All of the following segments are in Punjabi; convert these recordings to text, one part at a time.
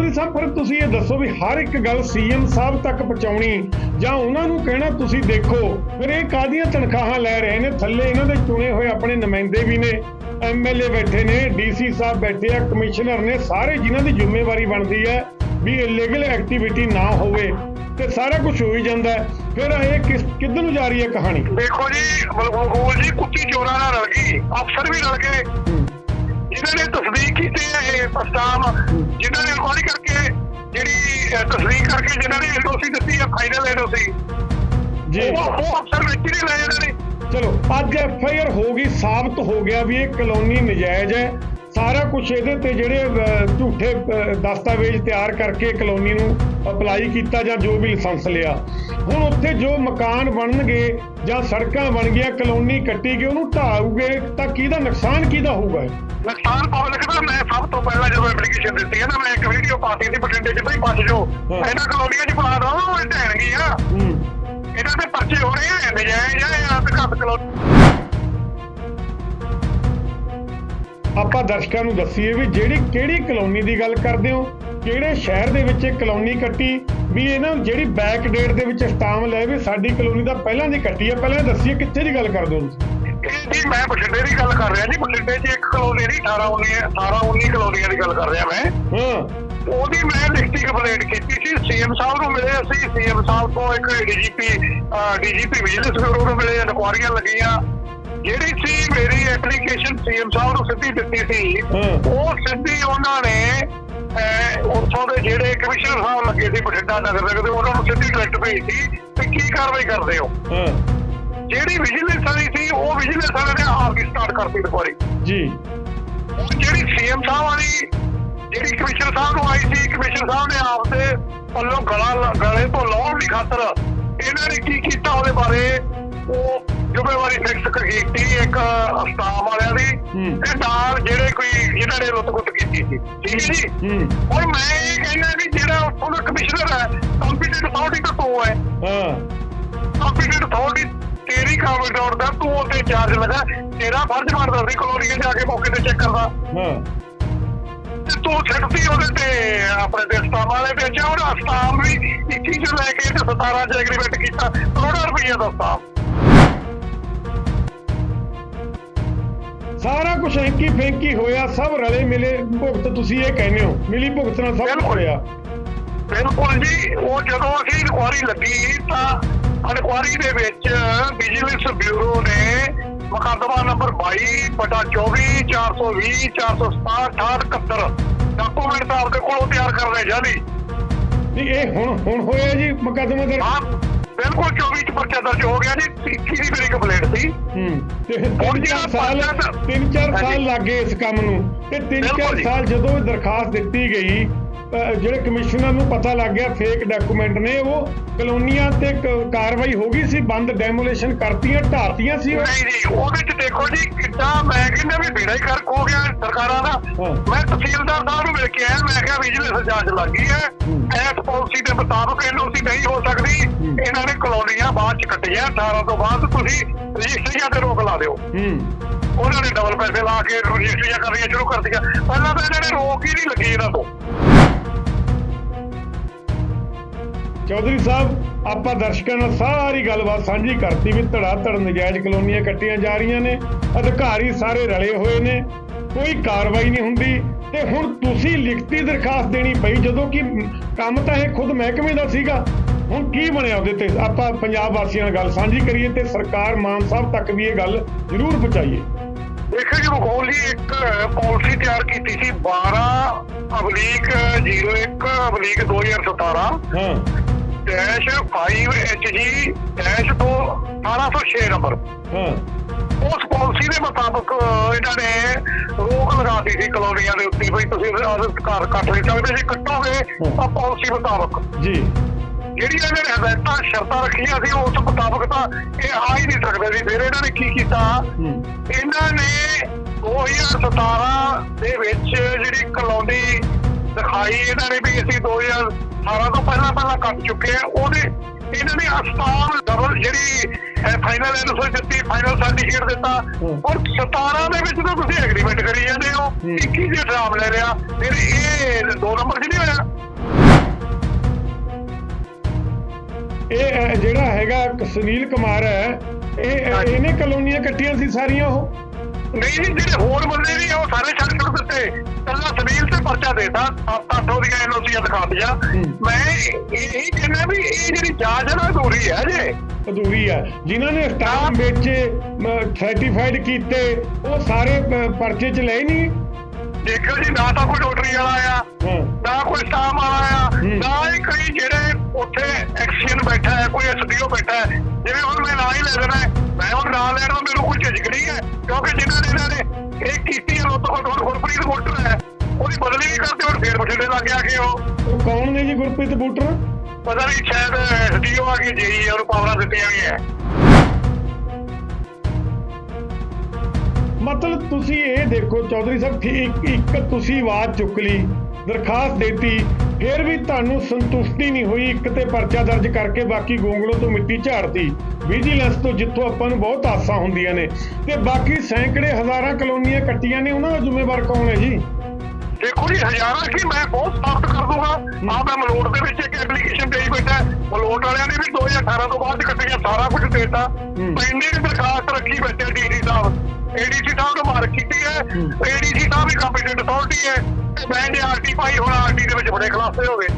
ਚੌਧਰੀ ਸਾਹਿਬ ਫਿਰ ਤੁਸੀਂ ਇਹ ਦੱਸੋ ਵੀ ਹਰ ਇੱਕ ਗੱਲ ਸੀਐਮ ਸਾਹਿਬ ਤੱਕ ਪਹੁੰਚਾਉਣੀ ਜਾਂ ਉਹਨਾਂ ਨੂੰ ਕਹਿਣਾ ਤੁਸੀਂ ਦੇਖੋ, ਫਿਰ ਇਹ ਕਾਦੀਆਂ ਤਨਖਾਹਾਂ ਲੈ ਰਹੇ ਨੇ? ਥੱਲੇ ਇਹਨਾਂ ਦੇ ਚੁਣੇ ਹੋਏ ਆਪਣੇ ਨੁਮਾਇੰਦੇ ਵੀ ਨੇ ਐਮਐਲਏ ਬੈਠੇ ਨੇ ਡੀਸੀ ਸਾਹਿਬ ਬੈਠੇ ਆ, ਕਮਿਸ਼ਨਰ ਨੇ, ਸਾਰੇ ਜਿਨ੍ਹਾਂ ਦੀ ਜ਼ਿੰਮੇਵਾਰੀ ਬਣਦੀ ਹੈ ਵੀ ਇਲੀਗਲ ਐਕਟੀਵਿਟੀ ਨਾ ਹੋਵੇ ਤੇ ਸਾਰਾ ਕੁਝ ਹੋ ਹੀ ਜਾਂਦਾ ਫਿਰ ਇਹ ਕਿਸ, ਕਿੱਧਰ ਨੂੰ ਜਾ ਰਹੀ ਹੈ ਕਹਾਣੀ? ਦੇਖੋ ਜੀ, ਮਲਕੂਲ ਜੀ ਕੁੱਤੀ ਚੋਰਾਂ ਨਾਲ ਰਲ ਗਈ, ਅਫਸਰ ਵੀ ਰਲ ਗਏ। ਜਿਨ੍ਹਾਂ ਨੇ ਤਸਦੀਕ ਕੀਤੀ ਹੈ ਇਹ ਪ੍ਰਸਤਾਵ ਜਿਨ੍ਹਾਂ ਨੇ ਇਨਕੁਆਰੀ ਕਰਕੇ ਜਿਹੜੀ ਤਸਦੀਕ ਕਰਕੇ ਜਿਨ੍ਹਾਂ ਨੇ ਐਨਓਸੀ ਦਿੱਤੀ ਹੈ ਫਾਈਨਲ ਐਨਓਸੀ ਜੀ। ਉਹ ਅਫਸਰ ਵਿੱਚ ਨਹੀਂ ਲਏ ਇਹਨਾਂ ਨੇ। ਚਲੋ ਅੱਜ ਐਫ ਆਈ ਆਰ ਹੋ ਗਈ ਸਾਬਤ ਹੋ ਗਿਆ ਵੀ ਇਹ ਕਲੋਨੀ ਨਜਾਇਜ਼ ਹੈ। ਸਾਰਾ ਕੁਝ ਇਹਦੇ ਤੇ ਜਿਹੜੇ ਝੂਠੇ ਦਸਤਾਵੇਜ਼ ਤਿਆਰ ਕਰਕੇ ਕਲੋਨੀ ਨੂੰ ਅਪਲਾਈ ਕੀਤਾ ਜਾਂ ਜੋ ਵੀ ਲਾਇਸੈਂਸ ਲਿਆ ਹੁਣ ਉੱਥੇ ਜੋ ਮਕਾਨ ਬਣਨਗੇ ਜਾਂ ਸੜਕਾਂ ਬਣ ਗਈਆਂ ਕਲੋਨੀ ਕੱਟੀ ਗਈ ਉਹਨੂੰ ਢਾਉਗੇ ਤਾਂ ਕਿਹਦਾ ਨੁਕਸਾਨ ਕਿਹਦਾ ਹੋਊਗਾ ਇਹ? ਨੁਕਸਾਨ ਪਬਲਿਕ ਦਾ ਮੈਂ ਸਭ ਤੋਂ ਪਹਿਲਾਂ ਜਦੋਂ ਐਪਲੀਕੇਸ਼ਨ ਦਿੱਤੀ ਹੈ ਨਾ ਮੈਂ ਇੱਕ ਵੀਡੀਓ ਪਾਤੀ ਸੀ ਬਠਿੰਡੇ 'ਚ ਬਚ ਜਾਓ ਹਾਂ। ਇਹਨਾਂ ਕਲੋਨੀਆਂ 'ਚ ਬੁਲਾ ਦੋ ਉਹ ਢਹਿਣਗੀਆਂ ਹੂੰ ਇਹਨਾਂ ਦੇ ਪਰਚੇ ਹੋ ਰਹੇ ਆ ਨਜਾਇਜ਼ ਆ ਆਪ ਘੱਟ ਕਲੋਨੀ ਆਪਾਂ ਦਰਸ਼ਕਾਂ ਨੂੰ ਦੱਸੀਏ ਵੀ ਜਿਹੜੀ ਕਿਹੜੀ ਕਲੋਨੀ ਦੀ ਗੱਲ ਕਰਦੇ ਹੋ ਕਿਹੜੇ ਸ਼ਹਿਰ ਦੇ ਵਿੱਚ ਇਹ ਕਲੋਨੀ ਕੱਟੀ ਵੀ ਇਹਨਾਂ ਨੂੰ ਜਿਹੜੀ ਬੈਕ ਡੇਟ ਦੇ ਵਿੱਚ ਸਟਾਮ ਲੈ ਵੀ ਸਾਡੀ ਕਲੋਨੀ ਤਾਂ ਪਹਿਲਾਂ ਦੀ ਕੱਟੀ ਹੈ ਪਹਿਲਾਂ ਇਹ ਦੱਸੀਏ ਕਿੱਥੇ ਦੀ ਗੱਲ ਕਰਦੇ ਹੋ ਤੁਸੀਂ? ਇਹ ਜੀ ਮੈਂ ਬਠਿੰਡੇ ਦੀ ਗੱਲ ਕਰ ਰਿਹਾ ਜੀ ਬਠਿੰਡੇ 'ਚ ਇੱਕ ਕਲੋਨੀ ਦੀ 18 19 18 19 ਕਲੋਨੀਆਂ ਦੀ ਗੱਲ ਕਰ ਰਿਹਾ ਮੈਂ। ਹਾਂ। ਉਹਦੀ ਮੈਂ ਲਿਖਤੀ ਕੰਪਲੇਂਟ ਕੀਤੀ ਸੀ ਸੀਐਮ ਸਾਹਿਬ ਨੂੰ ਮਿਲੇ ਅਸੀਂ ਸੀਐਮ ਸਾਹਿਬ ਤੋਂ ਇੱਕ ਡੀਜੀਪੀ ਡੀਜੀਪੀ ਵਿਜੀਲੈਂਸ ਬਿਊਰੋ ਨੂੰ ਮਿਲੇ ਇਨਕੁਆਰੀਆਂ ਲੱਗੀਆਂ। ਜਿਹੜੀ ਸੀ ਮੇਰੀ ਐਪਲੀਕੇਸ਼ਨ ਸੀਐਮ ਸਾਹਿਬ ਨੂੰ ਸਿੱਧੀ ਦਿੱਤੀ ਸੀ। ਉਹ ਸਿੱਧੀ ਉਹਨਾਂ ਨੇ ਉੱਥੋਂ ਦੇ ਜਿਹੜੇ ਕਮਿਸ਼ਨਰ ਸਾਹਿਬ ਲੱਗੇ ਸੀ ਬਠਿੰਡਾ ਨਗਰ ਦੇ ਉਹਨਾਂ ਨੂੰ ਸਿੱਧੀ ਡਾਇਰੈਕਟ ਭੇਜਤੀ ਤੇ ਕੀ ਕਾਰਵਾਈ ਕਰਦੇ ਹੋ? ਜਿਹੜੀ ਵਿਜੀਲੈਂਸ ਵਾਲੀ ਸੀ ਉਹ ਵਿਜੀਲੈਂਸ ਵਾਲੇ ਨੇ ਆਪ ਹੀ ਸਟਾਰਟ ਕਰਤੀ ਇਨਕੁਆਰੀ ਜੀ। ਜਿਹੜੀ ਸੀਐਮ ਸਾਹਿਬ ਵਾਲੀ ਜਿਹੜੀ ਕਮਿਸ਼ਨਰ ਸਾਹਿਬ ਨੂੰ ਆਈ ਸੀ ਕਮਿਸ਼ਨਰ ਸਾਹਿਬ ਨੇ ਆਪ ਦੇ ਪੱਲੋਂ ਗਲਾ ਗਲੇ ਤੋਂ ਲਾਉਣ ਦੀ ਖਾਤਰ ਇਹਨਾਂ ਨੇ ਕੀ ਕੀਤਾ ਉਹਦੇ ਬਾਰੇ ਉਹ ਜ਼ਿੰਮੇਵਾਰੀ ਫਿਕਸ ਕੀਤੀ ਇੱਕ ਅਸਤਾਮ ਵਾਲਿਆਂ ਦੀ। ਤੇ ਨਾਲ ਜਿਹੜੇ ਕੋਈ ਜਿਨ੍ਹਾਂ ਨੇ ਲੁੱਟ-ਖੁੱਟ ਕੀਤੀ ਸੀ ਠੀਕ ਹੈ ਜੀ? ਹੁਣ ਮੈਂ ਇਹ ਕਹਿੰਦਾ ਵੀ ਜਿਹੜਾ ਉੱਥੋਂ ਦਾ ਕਮਿਸ਼ਨਰ ਹੈ ਕੰਪੀਟੈਂਟ ਅਥਾਰਟੀ ਤੋਂ ਤੋਂ ਹੈ। ਹਾਂ। ਕੰਪੀਟੈਂਟ ਅਥਾਰਟੀ ਤੇਰੀ ਕਾਬਲ ਡਾਉਣ ਦਾ ਤੂੰ ਉਹਦੇ ਚਾਰਜ ਲਗਾ ਤੇਰਾ ਫਰਜ਼ ਬਣਦਾ ਸੀ ਕਲੋਨੀਆਂ ਜਾ ਕੇ ਮੌਕੇ ਤੇ ਚੈੱਕ ਕਰਦਾ। ਹਾਂ। ਤੇ ਤੂੰ ਛੱਡਦੀ ਉਹਦੇ ਤੇ ਆਪਣੇ ਤੇ ਸਟਾਮ ਵਾਲੇ ਤੇ ਜਾ ਉਹਦਾ ਸਟਾਮ ਵੀ 21 ਚ ਲੈ ਕੇ ਤੇ 17 ਚ ਐਗਰੀਮੈਂਟ ਕੀਤਾ ਕਰੋੜਾਂ ਰੁਪਈਆ ਦਾ ਸਟਾਮ ਸਾਰਾ ਕੁਝ ਐਂਕੀ ਫੈਂਕੀ ਹੋਇਆ ਸਭ ਰਲੇ ਮਿਲੇ। ਭੁਗਤ ਤੁਸੀਂ ਇਹ ਕਹਿੰਦੇ ਹੋ। ਮਿਲੀ ਭੁਗਤ ਨਾਲ ਸਭ। ਹੋਇਆ। ਬਿਲਕੁਲ ਜੀ ਉਹ ਜਦੋਂ ਅਸੀਂ ਇਨਕੁਆਰੀ ਲੱਗੀ ਤਾਂ ਇਨਕੁਆਰੀ ਦੇ ਵਿੱਚ ਵਿਜੀਲੈਂਸ ਬਿਊਰੋ ਨੇ ਮੁਕੱਦਮਾ ਨੰਬਰ 22 ਬਟਾ 24 420 467 68 ਡਾਕੂਮੈਂਟ ਤਾਂ ਆਪਦੇ ਕੋਲੋਂ ਤਿਆਰ ਕਰਨੇ ਜਾਨੀ ਨਹੀਂ ਇਹ ਹੁਣ ਹੁਣ ਹੋਇਆ ਜੀ ਮੁਕੱਦਮਾ ਦਰਜ ਹਾਂ। ਬਿਲਕੁਲ 24 ਚ ਪਰਚਾ ਦਰਜ ਹੋ ਗਿਆ ਜੀ 21 ਦੀ ਮੇਰੀ ਕੰਪਲੇਂਟ ਸੀ ਹੂੰ ਤੇ ਹੁਣ ਜਿਹੜਾ ਸਾਲ ਪੰਜ ਦਾ- ਤਿੰਨ ਚਾਰ ਸਾਲ ਹਾਂਜੀ। ਲੱਗੇ ਇਸ ਕੰਮ ਨੂੰ ਤੇ ਤਿੰਨ ਬਿਲਕੁਲ ਚਾਰ ਜੀ। ਸਾਲ ਜਦੋਂ ਇਹ ਦਰਖਾਸਤ ਦਿੱਤੀ ਗਈ ਜਿਹੜੇ ਕਮਿਸ਼ਨਰ ਨੂੰ ਪਤਾ ਲੱਗ ਗਿਆ ਫੇਕ ਡਾਕੂਮੈਂਟ ਨੇ ਉਹ ਕਲੋਨੀਆਂ ਤੇ ਕਾਰਵਾਈ ਹੋ ਗਈ ਸੀ ਬੰਦ ਡੈਮੋਲੇਸ਼ਨ ਕਰਤੀਆਂ ਢਾਤੀਆਂ ਸੀ। ਨਹੀਂ ਜੀ ਉਹਦੇ ਚ ਦੇਖੋ ਜੀ ਕਿੱਦਾਂ ਮੈਂ ਕਹਿੰਦਾ ਵੀ ਬੇੜਾ ਹੀ ਕਰਕ ਹੋ ਗਿਆ ਸਰਕਾਰਾਂ ਦਾ। ਮੈਂ ਤਹਿਸੀਲਦਾਰ ਸਾਹਿਬ ਨੂੰ ਮਿਲ ਕੇ ਆਇਆ ਮੈਂ ਕਿਹਾ ਵਿਜੀਲੈਂਸ ਜਾਂਚ ਲੱਗ ਹੈ ਪਾਲਿਸੀ ਦੇ ਮੁਤਾਬਕ ਐਨਓਸੀ ਨਹੀਂ ਹੋ ਸਕਦੀ। ਇਹਨਾਂ ਨੇ ਕਲੋਨੀਆਂ ਬਾਅਦ ਚ ਕੱਟੀਆਂ 18 ਤੋਂ ਬਾਅਦ ਤੁਸੀਂ ਰਜਿਸਟਰੀਆਂ ਤੇ ਰੋਕ ਲਾ ਦਿਓ। ਹੂੰ। ਉਹਨਾਂ ਨੇ ਡਬਲ ਪੈਸੇ ਲਾ ਕੇ ਰਜਿਸਟਰੀਆਂ ਕਰਨੀਆਂ ਸ਼ੁਰੂ ਕਰ ਦਿੱਤੀਆਂ ਪਹਿਲਾਂ ਤਾਂ ਇਹਨਾਂ ਨੇ ਰੋਕ ਹੀ ਨਹੀਂ ਲੱਗੀ ਇਹਨਾਂ ਤੋਂ। ਚੌਧਰੀ ਸਾਹਿਬ ਆਪਾਂ ਦਰਸ਼ਕਾਂ ਨਾਲ ਸਾਰੀ ਗੱਲਬਾਤ ਸਾਂਝੀ ਕਰਤੀ ਵੀ ਧੜਾ ਧੜ ਨਜਾਇਜ਼ ਕਲੋਨੀਆਂ ਕੱਟੀਆਂ ਜਾ ਰਹੀਆਂ ਨੇ ਅਧਿਕਾਰੀ ਸਾਰੇ ਰਲੇ ਹੋਏ ਨੇ ਕੋਈ ਕਾਰਵਾਈ ਨਹੀਂ ਹੁੰਦੀ। ਤੇ ਹੁਣ ਤੁਸੀਂ ਲਿਖਤੀ ਦਰਖਾਸਤ ਦੇਣੀ ਪਈ ਜਦੋਂ ਕਿ ਕੰਮ ਤਾਂ ਇਹ ਖੁਦ ਮਹਿਕਮੇ ਦਾ ਸੀਗਾ। ਹੁਣ ਕੀ ਬਣਿਆ ਉਹਦੇ ਤੇ? ਆਪਾਂ ਪੰਜਾਬ ਵਾਸੀਆਂ ਨਾਲ ਗੱਲ ਸਾਂਝੀ ਕਰੀਏ ਤੇ ਸਰਕਾਰ ਮਾਨ ਸਾਹਿਬ ਤੱਕ ਵੀ ਇਹ ਗੱਲ ਜ਼ਰੂਰ ਪਹੁੰਚਾਈਏ। ਦੇਖੋ ਜੀ ਮਖੌਲ ਜੀ ਇੱਕ ਪਾਲਿਸੀ ਤਿਆਰ ਕੀਤੀ ਸੀ 12 ਅਬਲੀਕ 01 ਅਬਲੀਕ 2017 ਹਾਂ। ਡੈਸ਼ 5HG ਡੈਸ਼ ਤੋਂ 1806 ਨੰਬਰ ਹਾਂ। ਉਸ ਪਾਲਿਸੀ ਦੇ ਮੁਤਾਬਕ ਇਹਨਾਂ ਨੇ ਰੋਕ ਲਗਾਤੀ ਸੀ ਕਲੋਨੀਆਂ ਦੇ ਉੱਤੇ ਵੀ ਤੁਸੀਂ ਘਰ ਕੱਟ ਨਹੀਂ ਸਕਦੇ ਜੇ ਕੱਟੋਗੇ ਤਾਂ ਪਾਲਿਸੀ ਮੁਤਾਬਕ। ਜੀ। ਜਿਹੜੀਆਂ ਇਹਨਾਂ ਨੇ ਹਦਾਇਤਾਂ ਸ਼ਰਤਾਂ ਰੱਖੀਆਂ ਸੀ ਉਸ ਮੁਤਾਬਕ ਤਾਂ ਇਹ ਆ ਹੀ ਨਹੀਂ ਸਕਦੇ ਸੀ। ਫਿਰ ਇਹਨਾਂ ਨੇ ਕੀ ਕੀਤਾ? ਇਹਨਾਂ ਨੇ 2017 ਦੇ ਵਿੱਚ ਜਿਹੜੀ ਕਲੋਨੀ ਦਿਖਾਈ ਇਹਨਾਂ ਨੇ ਵੀ ਅਸੀਂ 2018 ਤੋਂ ਪਹਿਲਾਂ ਪਹਿਲਾਂ ਕੱਟ ਚੁੱਕੇ ਆ ਉਹਦੇ ਇਹਨਾਂ ਨੇ ਹਸਪਤਾਲ ਡਬਲ ਜਿਹੜੀ ਫਾਈਨਲ ਐਨਓਸੀ ਦਿੱਤੀ ਫਾਈਨਲ ਸਰਟੀਫਿਕੇਟ ਦਿੱਤਾ। ਔਰ 17 ਦੇ ਵਿੱਚ ਤਾਂ ਤੁਸੀਂ ਐਗਰੀਮੈਂਟ ਕਰੀ ਜਾਂਦੇ ਹੋ ਹਮ। 21 ਦੇ ਡਰਾਮ ਲੈ ਲਿਆ ਫਿਰ ਇਹ ਦੋ ਨੰਬਰ ਨਹੀਂ ਹੋਇਆ ਇਹ ਜਿਹੜਾ ਹੈਗਾ ਸੁਨੀਲ ਕੁਮਾਰ ਹੈ ਇਹ। ਇਹਨੇ ਕਲੋਨੀਆਂ ਕੱਟੀਆਂ ਸੀ ਸਾਰੀਆਂ ਉਹ ਨਹੀਂ ਜੀ ਜਿਹੜੇ ਹੋਰ ਬੰਦੇ ਵੀ ਉਹ ਸਾਰੇ ਛੱਡ ਛੱਡ ਦਿੱਤੇ। ਕੱਲਾ ਸੁਨੀਲ ਤੇ ਪਰਚਾ ਦੇਤਾ। ਸੱਤ ਅੱਠ ਉਹਦੀਆਂ ਐਨਓਸੀਆਂ ਦਿਖਾ ਦਿਆ ਹੂੰ। ਮੈਂ ਇਹ ਕਹਿੰਦਾ ਵੀ ਇਹ ਜਿਹੜੀ ਜਾਂਚ ਹੈ ਨਾ ਅਧੂਰੀ ਹੈ ਜੇ ਅਧੂਰੀ ਆ ਜਿਨ੍ਹਾਂ ਨੇ ਸਟਾਮ ਵੇਚੇ ਸਰਟੀਫਾਈਡ ਕੀਤੇ ਉਹ ਸਾਰੇ ਪਰਚੇ ਚ ਲਏ ਨਹੀਂ। ਦੇਖੋ ਜੀ ਨਾ ਤਾਂ ਕੋਈ ਨੋਟਰੀ ਵਾਲਾ ਆ ਹਾਂ। ਨਾ ਕੋਈ ਸਟਾਮ ਵਾਲਾ ਆ ਹੂੰ। ਨਾ ਹੀ ਕਈ ਜਿਹੜੇ ਉੱਥੇ ਐਕਸੀਅਨ ਬੈਠਾ ਹੈ ਕੋਈ ਐਸਡੀਓ ਬੈਠਾ ਹੈ ਜਿਵੇਂ ਹੁਣ ਮੈਂ ਨਾਂ ਹੀ ਲੈ ਦੇਣਾ ਹੈ, ਮੈਂ ਹੁਣ ਨਾਂ ਲੈਣ ਦਾ ਮੈਨੂੰ ਕੋਈ ਝਿਜਕ ਨਹੀਂ ਹੈ ਕਿਉਂਕਿ ਜਿਨ੍ਹਾਂ ਨੇ ਇਹਨਾਂ ਨੇ ਇਹ ਕੀਤੀ ਹੈ ਉਹ ਤੋਂ ਹੁਣ ਗੁਰਪ੍ਰੀਤ ਮੋਟਰ ਹੈ ਉਹਦੀ ਬਦਲੀ ਵੀ ਕਰਦੇ ਹੁਣ ਫੇਰ ਬਠਿੰਡੇ ਲੱਗ ਗਿਆ ਕਿ ਉਹ। ਕੌਣ ਨੇ ਜੀ ਗੁਰਪ੍ਰੀਤ ਬੂਟਰ? ਪਤਾ ਨਹੀਂ ਸ਼ਾਇਦ ਐਸਡੀਓ ਆ ਗਈ ਜੇਈ ਉਹਨੂੰ ਪਾਵਰਾਂ ਦਿੱਤੀਆਂ ਗਈਆਂ ਮਤਲਬ ਤੁਸੀਂ ਇਹ ਦੇਖੋ ਚੌਧਰੀ ਸਾਹਿਬ ਕਿ ਇੱਕ ਤੁਸੀਂ ਆਵਾਜ਼ ਚੁੱਕ ਲਈ ਦਰਖਾਸਤ ਦਿੱਤੀ ਫਿਰ ਵੀ ਤੁਹਾਨੂੰ ਸੰਤੁਸ਼ਟੀ ਨਹੀਂ ਹੋਈ ਇੱਕ ਤੇ ਪਰਚਾ ਦਰਜ ਕਰਕੇ ਬਾਕੀ ਗੋਂਗਲੋਂ ਤੋਂ ਮਿੱਟੀ ਝਾੜਤੀ ਵਿਜੀਲੈਂਸ ਤੋਂ ਜਿੱਥੋਂ ਆਪਾਂ ਨੂੰ ਬਹੁਤ ਆਸਾਂ ਹੁੰਦੀਆਂ ਨੇ ਤੇ ਬਾਕੀ ਸੈਂਕੜੇ ਹਜ਼ਾਰਾਂ ਕਲੋਨੀਆਂ ਕੱਟੀਆਂ ਨੇ ਉਹਨਾਂ ਦਾ ਜ਼ਿੰਮੇਵਾਰ ਕੌਣ ਹੈ ਜੀ? ਦੇਖੋ ਜੀ ਹਜ਼ਾਰਾਂ ਕੀ ਮੈਂ ਬਹੁਤ ਸਾਫਟ ਕਰ ਦੂੰਗਾ। ਆ ਮੈਂ ਮਲੋਟ ਦੇ ਵਿੱਚ ਇੱਕ ਐਪਲੀਕੇਸ਼ਨ ਦੇਈ ਬੈਠਾ ਮਲੋਟ ਵਾਲਿਆਂ ਨੇ ਵੀ 2018 ਤੋਂ ਬਾਅਦ ਕੱਟੀਆਂ ਸਾਰਾ ਕੁਝ ਦੇਤਾ। ਦੀ ਦਰਖਾਸਤ ਰੱਖੀ ਬੈਠੇ ਡੀਸੀ ਸਾਹਿਬ। ਏਡੀਸੀ ਸਾਹਿਬ ਨੂੰ ਮਾਰ ਕੀਤੀ ਹੈ। ਏਡੀਸੀ ਸਾਹਿਬ ਵੀ ਕੰਪੀਟੈਂਟ ਅਥਾਰਟੀ ਹੈ। ਮੈਂ ਜੇ ਆਰਟੀ ਪਾਈ ਹੁਣ ਆਰਟੀ ਦੇ ਵਿੱਚ ਬੜੇ ਖਲਾਸੇ ਹੋ ਗਏ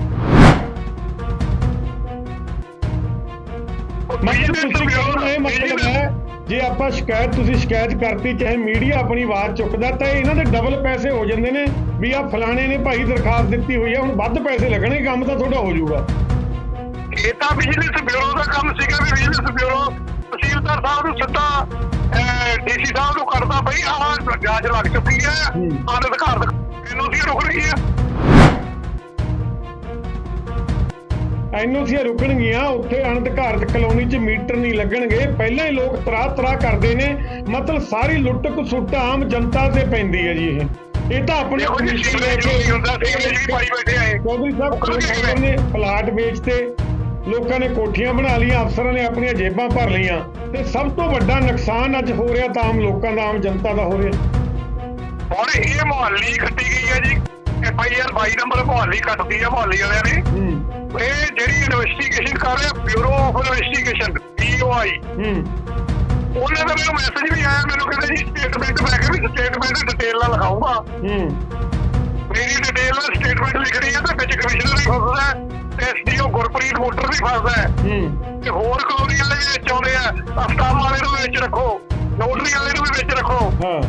ਮਤਲਬ ਤੁਸੀਂ ਕਹਿਣਾ ਇਹ ਮਤਲਬ ਹੈ ਜੇ ਆਪਾਂ ਸ਼ਿਕਾਇਤ ਤੁਸੀਂ ਸ਼ਿਕਾਇਤ ਕਰਤੀ ਚਾਹੇ ਮੀਡੀਆ ਆਪਣੀ ਆਵਾਜ਼ ਚੁੱਕਦਾ ਤਾਂ ਇਹਨਾਂ ਦੇ ਡਬਲ ਪੈਸੇ ਹੋ ਜਾਂਦੇ ਨੇ ਵੀ ਆ ਫਲਾਣੇ ਨੇ ਭਾਈ ਦਰਖਾਸਤ ਦਿੱਤੀ ਹੋਈ ਹੈ ਹੁਣ ਵੱਧ ਪੈਸੇ ਲੱਗਣੇ ਕੰਮ ਤਾਂ ਤੁਹਾਡਾ ਹੋ ਜਾਊਗਾ। ਇਹ ਤਾਂ ਬਿਜਨਸ ਬਿਊਰੋ ਦਾ ਕੰਮ ਸੀਗਾ ਵੀ ਬਿਜਨਸ ਬਿਊਰੋ ਤਹਿਸੀਲਦਾਰ ਸਾਹਿਬ ਨੂੰ ਸਿੱਧਾ ਡੀਸੀ ਸਾਹਿਬ ਨੂੰ ਕਰਦਾ ਬਈ ਆਹ ਜਾਂਚ ਲੱਗ ਚੁੱਕੀ ਹੈ। ਆਹ ਅਧਿਕਾਰ ਇਹਨੂੰ ਸੀ ਰੁਕ ਰਹੀ ਹੈ ਐਨਓਸੀਆਂ ਰੁਕਣਗੀਆਂ। ਉੱਥੇ ਅਣਅਧਿਕਾਰਤ ਕਲੋਨੀ 'ਚ ਮੀਟਰ ਨਹੀਂ ਲੱਗਣਗੇ। ਪਹਿਲਾਂ ਹੀ ਲੋਕ ਤਰਾ ਤਰਾ ਕਰਦੇ ਨੇ। ਮਤਲਬ ਸਾਰੀ ਲੁੱਟ ਕਸੁੱਟ ਆਮ ਜਨਤਾ ਤੇ ਪੈਂਦੀ ਹੈ ਜੀ ਇਹ। ਇਹ ਤਾਂ ਆਪਣੇ ਕਮਿਸ਼ਨ ਲੈ ਕੇ ਨਹੀਂ ਹੁੰਦਾ ਸੀਵਰੇਜ ਵੀ ਪਾਈ ਬੈਠੇ ਆਏ ਚੌਧਰੀ ਸਾਹਿਬ ਨੇ ਪਲਾਟ ਵੇਚਤੇ। ਲੋਕਾਂ ਨੇ ਕੋਠੀਆਂ ਬਣਾ ਲਈਆਂ ਅਫਸਰਾਂ ਨੇ ਆਪਣੀਆਂ ਜੇਬਾਂ ਭਰ ਲਈਆਂ ਤੇ ਸਭ ਤੋਂ ਵੱਡਾ ਨੁਕਸਾਨ ਅੱਜ ਹੋ ਰਿਹਾ ਤਾਂ ਆਮ ਲੋਕਾਂ ਦਾ ਆਮ ਜਨਤਾ ਦਾ ਹੋ ਰਿਹਾ। ਹੁਣ ਇਹ ਮੁਹੱਲੀ ਕੱਟੀ ਗਈ ਹੈ ਜੀ F I R 22 number Mohali ਕੱਟਦੀ ਹੈ ਮੁਹੱਲੀ ਵਾਲਿਆਂ ਨੇ। ਹੂੰ। ਇਹ ਜਿਹੜੀ ਇਨਵੈਸਟੀਗੇਸ਼ਨ ਕਰ ਰਿਹਾ ਬਿਊਰੋ ਆਫ ਇਨਵੈਸਟੀਗੇਸ਼ਨ ਹੂੰ। ਉਹਨਾਂ ਦਾ ਮੈਨੂੰ ਮੈਸੇਜ ਵੀ ਆਇਆ ਮੈਨੂੰ ਕਹਿੰਦੇ ਜੀ ਸਟੇਟਮੈਂਟ ਮੈਂ ਕਿਹਾ ਵੀ ਸਟੇਟਮੈਂਟ ਡਿਟੇਲ ਨਾਲ ਲਿਖਾਉਂਗਾ ਹੂੰ। ਮੇਰੀ ਡਿਟੇਲ ਨਾਲ ਸਟੇਟਮੈਂਟ ਲਿਖਣੀ ਹੈ ਤੇ ਵਿੱਚ ਕਮਿਸ਼ਨਰ ਵੀ ਫਸਦਾ ਐਸਡੀਓ ਗੁਰਪ੍ਰੀਤ ਮੋਟਰ ਵੀ ਫਸਦਾ ਹੈ। ਹੂੰ। ਤੇ ਹੋਰ ਕਲੋਨੀ ਵਾਲੇ ਵੀ ਵਿੱਚ ਆਉਂਦੇ ਆ। ਅਫਤਾਬ ਵਾਲੇ ਨੂੰ ਵਿੱਚ ਰੱਖੋ। ਨੋਟਰੀ ਵਾਲੇ ਨੂੰ ਵੀ ਵਿੱਚ ਰੱਖੋ। ਹਾਂ।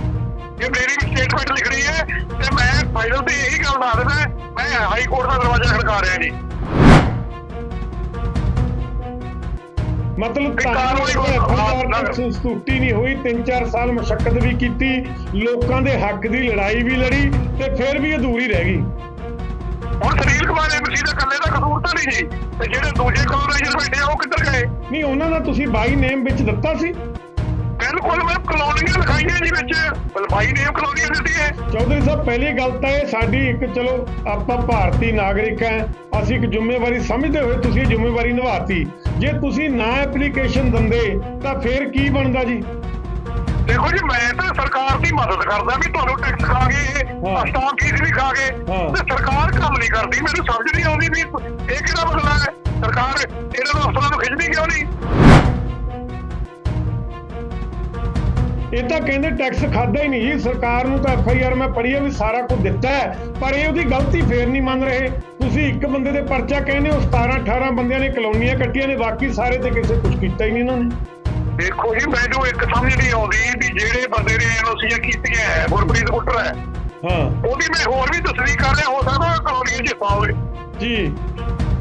ਇਹ ਮੇਰੀ ਸਟੇਟਮੈਂਟ ਲਿਖਣੀ ਹੈ ਤੇ ਮੈਂ ਫਾਈਨਲ ਤੇ ਇਹੀ ਗੱਲ ਦੱਸ ਦਿੰਦਾ ਮੈਂ ਹਾਈ ਕੋਰਟ ਦਾ ਦਰਵਾਜ਼ਾ ਖੜਕਾ ਰਿਹਾ ਜੀ। ਮਤਲਬ ਤੁਹਾਨੂੰ ਸੰਸਤੁਸ਼ਟੀ ਨਹੀਂ ਹੋਈ 3-4 ਸਾਲ ਮਸ਼ੱਕਤ ਵੀ ਕੀਤੀ ਲੋਕਾਂ ਦੇ ਹੱਕ ਦੀ ਲੜਾਈ ਵੀ ਲੜੀ ਤੇ ਫਿਰ ਵੀ ਅਧੂਰੀ ਰਹਿ ਗਈ। ਹੁਣ ਸੁਨੀਲ ਕੁਮਾਰ ਐਮਸੀ ਦਾ ਇਕੱਲੇ ਦਾ ਕਸੂਰ ਤਾਂ ਨਹੀਂ ਜੀ ਤੇ ਜਿਹੜੇ ਦੂਜੇ ਬੈਠੇ ਆ ਉਹ ਕਿੱਧਰ ਗਏ? ਨਹੀਂ ਉਹਨਾਂ ਦਾ ਤੁਸੀਂ ਬਾਈ ਨੇਮ ਵਿੱਚ ਦਿੱਤਾ ਸੀ। ਬਿਲਕੁਲ ਮੈਂ ਕਲੋਨੀਆਂ ਲਿਖਾਈਆਂ ਜੀ ਵਿੱਚ। ਬਲਬਾਈ ਨੇ ਕਲੋਨੀਆਂ ਦਿੱਤੀ ਹੈ ਚੌਧਰੀ ਸਾਹਿਬ ਪਹਿਲੀ ਗੱਲ ਤਾਂ ਇਹ ਸਾਡੀ ਇੱਕ ਚਲੋ ਆਪਾਂ ਭਾਰਤੀ ਨਾਗਰਿਕ ਹੈ। ਅਸੀਂ ਇੱਕ ਜ਼ਿੰਮੇਵਾਰੀ ਸਮਝਦੇ ਹੋਏ ਤੁਸੀਂ ਜ਼ਿੰਮੇਵਾਰੀ ਨਿਭਾਤੀ। ਜੇ ਤੁਸੀਂ ਨਾ ਐਪਲੀਕੇਸ਼ਨ ਦਿੰਦੇ ਤਾਂ ਫਿਰ ਕੀ ਬਣਦਾ ਜੀ? ਦੇਖੋ ਜੀ ਮੈਂ ਤਾਂ ਸਰਕਾਰ ਦੀ ਮਦਦ ਕਰਦਾ ਵੀ ਤੁਹਾਨੂੰ ਟੈਕਸ ਖਾ ਗਏ ਹਾਂ। ਸਟਾਮ ਫੀਸ ਵੀ ਖਾ ਗਏ ਹਾਂ। ਤੇ ਸਰਕਾਰ ਕੰਮ ਨਹੀਂ ਕਰਦੀ। ਮੈਨੂੰ ਸਮਝ ਨਹੀਂ ਆਉਂਦੀ ਵੀ ਇਹ ਕਿਹੜਾ ਮਸਲਾ ਹੈ? ਸਰਕਾਰ ਇਹਨਾਂ ਨੂੰ ਅਫਸਰਾਂ ਨੂੰ ਖਿੱਚਦੀ ਕਿਉਂ ਨਹੀਂ? ਇਹ ਤਾਂ ਕਹਿੰਦੇ ਟੈਕਸ ਖਾਦਾ ਹੀ ਨਹੀਂ। ਜੀ ਸਰਕਾਰ ਨੂੰ ਤਾਂ ਐਫ ਆਈ ਆਰ ਮੈਂ ਪੜ੍ਹੀ ਹੈ ਵੀ ਸਾਰਾ ਕੁਝ ਦਿੱਤਾ ਹੈ। ਪਰ ਇਹ ਉਹਦੀ ਗਲਤੀ ਫੇਰ ਨਹੀਂ ਮੰਨ ਰਹੇ। ਤੁਸੀਂ ਇੱਕ ਬੰਦੇ ਦੇ ਪਰਚਾ ਕਹਿੰਦੇ ਹੋ 17 18 ਬੰਦਿਆਂ ਨੇ ਕਲੋਨੀਆਂ ਕੱਟੀਆਂ ਨੇ ਬਾਕੀ ਸਾਰੇ ਤੇ ਕਿਸੇ ਕੁਝ ਕੀਤਾ ਹੀ ਨਹੀਂ ਇਹਨਾਂ ਨੇ। ਦੇਖੋ ਜੀ ਮੈਨੂੰ ਇੱਕ ਸਮਝ ਨਹੀਂ ਆਉਂਦੀ ਵੀ ਜਿਹੜੇ ਬੰਦੇ ਨੇ ਐਨਓਸੀਆਂ ਕੀਤੀਆਂ ਹੈ ਗੁਰਪ੍ਰੀਤ ਕੁੱਟਰ ਹੈ। ਹਾਂ। ਉਹਦੀ ਮੈਂ ਹੋਰ ਵੀ ਤਸਵੀਰ ਕਰ ਰਿਹਾ ਹੋ ਸਕਦਾ ਕਲੋਨੀਆਂ ਚ ਪਾਵੇ ਜੀ।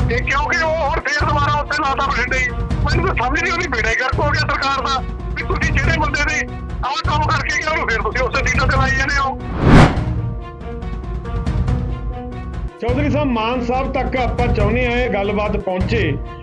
ਤੇ ਕਿਉਂਕਿ ਉਹ ਹੁਣ ਫੇਰ ਦੁਬਾਰਾ ਉੱਥੇ ਲਾਤਾ ਬਠਿੰਡੇ। ਮੈਨੂੰ ਤਾਂ ਸਮਝ ਨਹੀਂ ਆਉਂਦੀ ਬੇੜਾ ਗਰਕ ਹੋ ਗਿਆ ਸਰਕਾਰ ਦਾ ਵੀ ਤੁਸੀਂ ਜਿਹੜੇ ਬੰਦੇ ਦੇ ਆਹ ਕੰਮ ਕਰਕੇ ਗਿਆ ਉਹਨੂੰ ਫੇਰ ਤੁਸੀਂ ਉਸੇ ਸੀਟਾਂ ਤੇ ਲਾਈ ਜਾਂਦੇ ਹੋ। ਚੌਧਰੀ ਸਾਹਿਬ ਮਾਨ ਸਾਹਿਬ ਤੱਕ ਆਪਾਂ ਚਾਹੁੰਦੇ ਆ ਇਹ ਗੱਲਬਾਤ ਪਹੁੰਚੇ।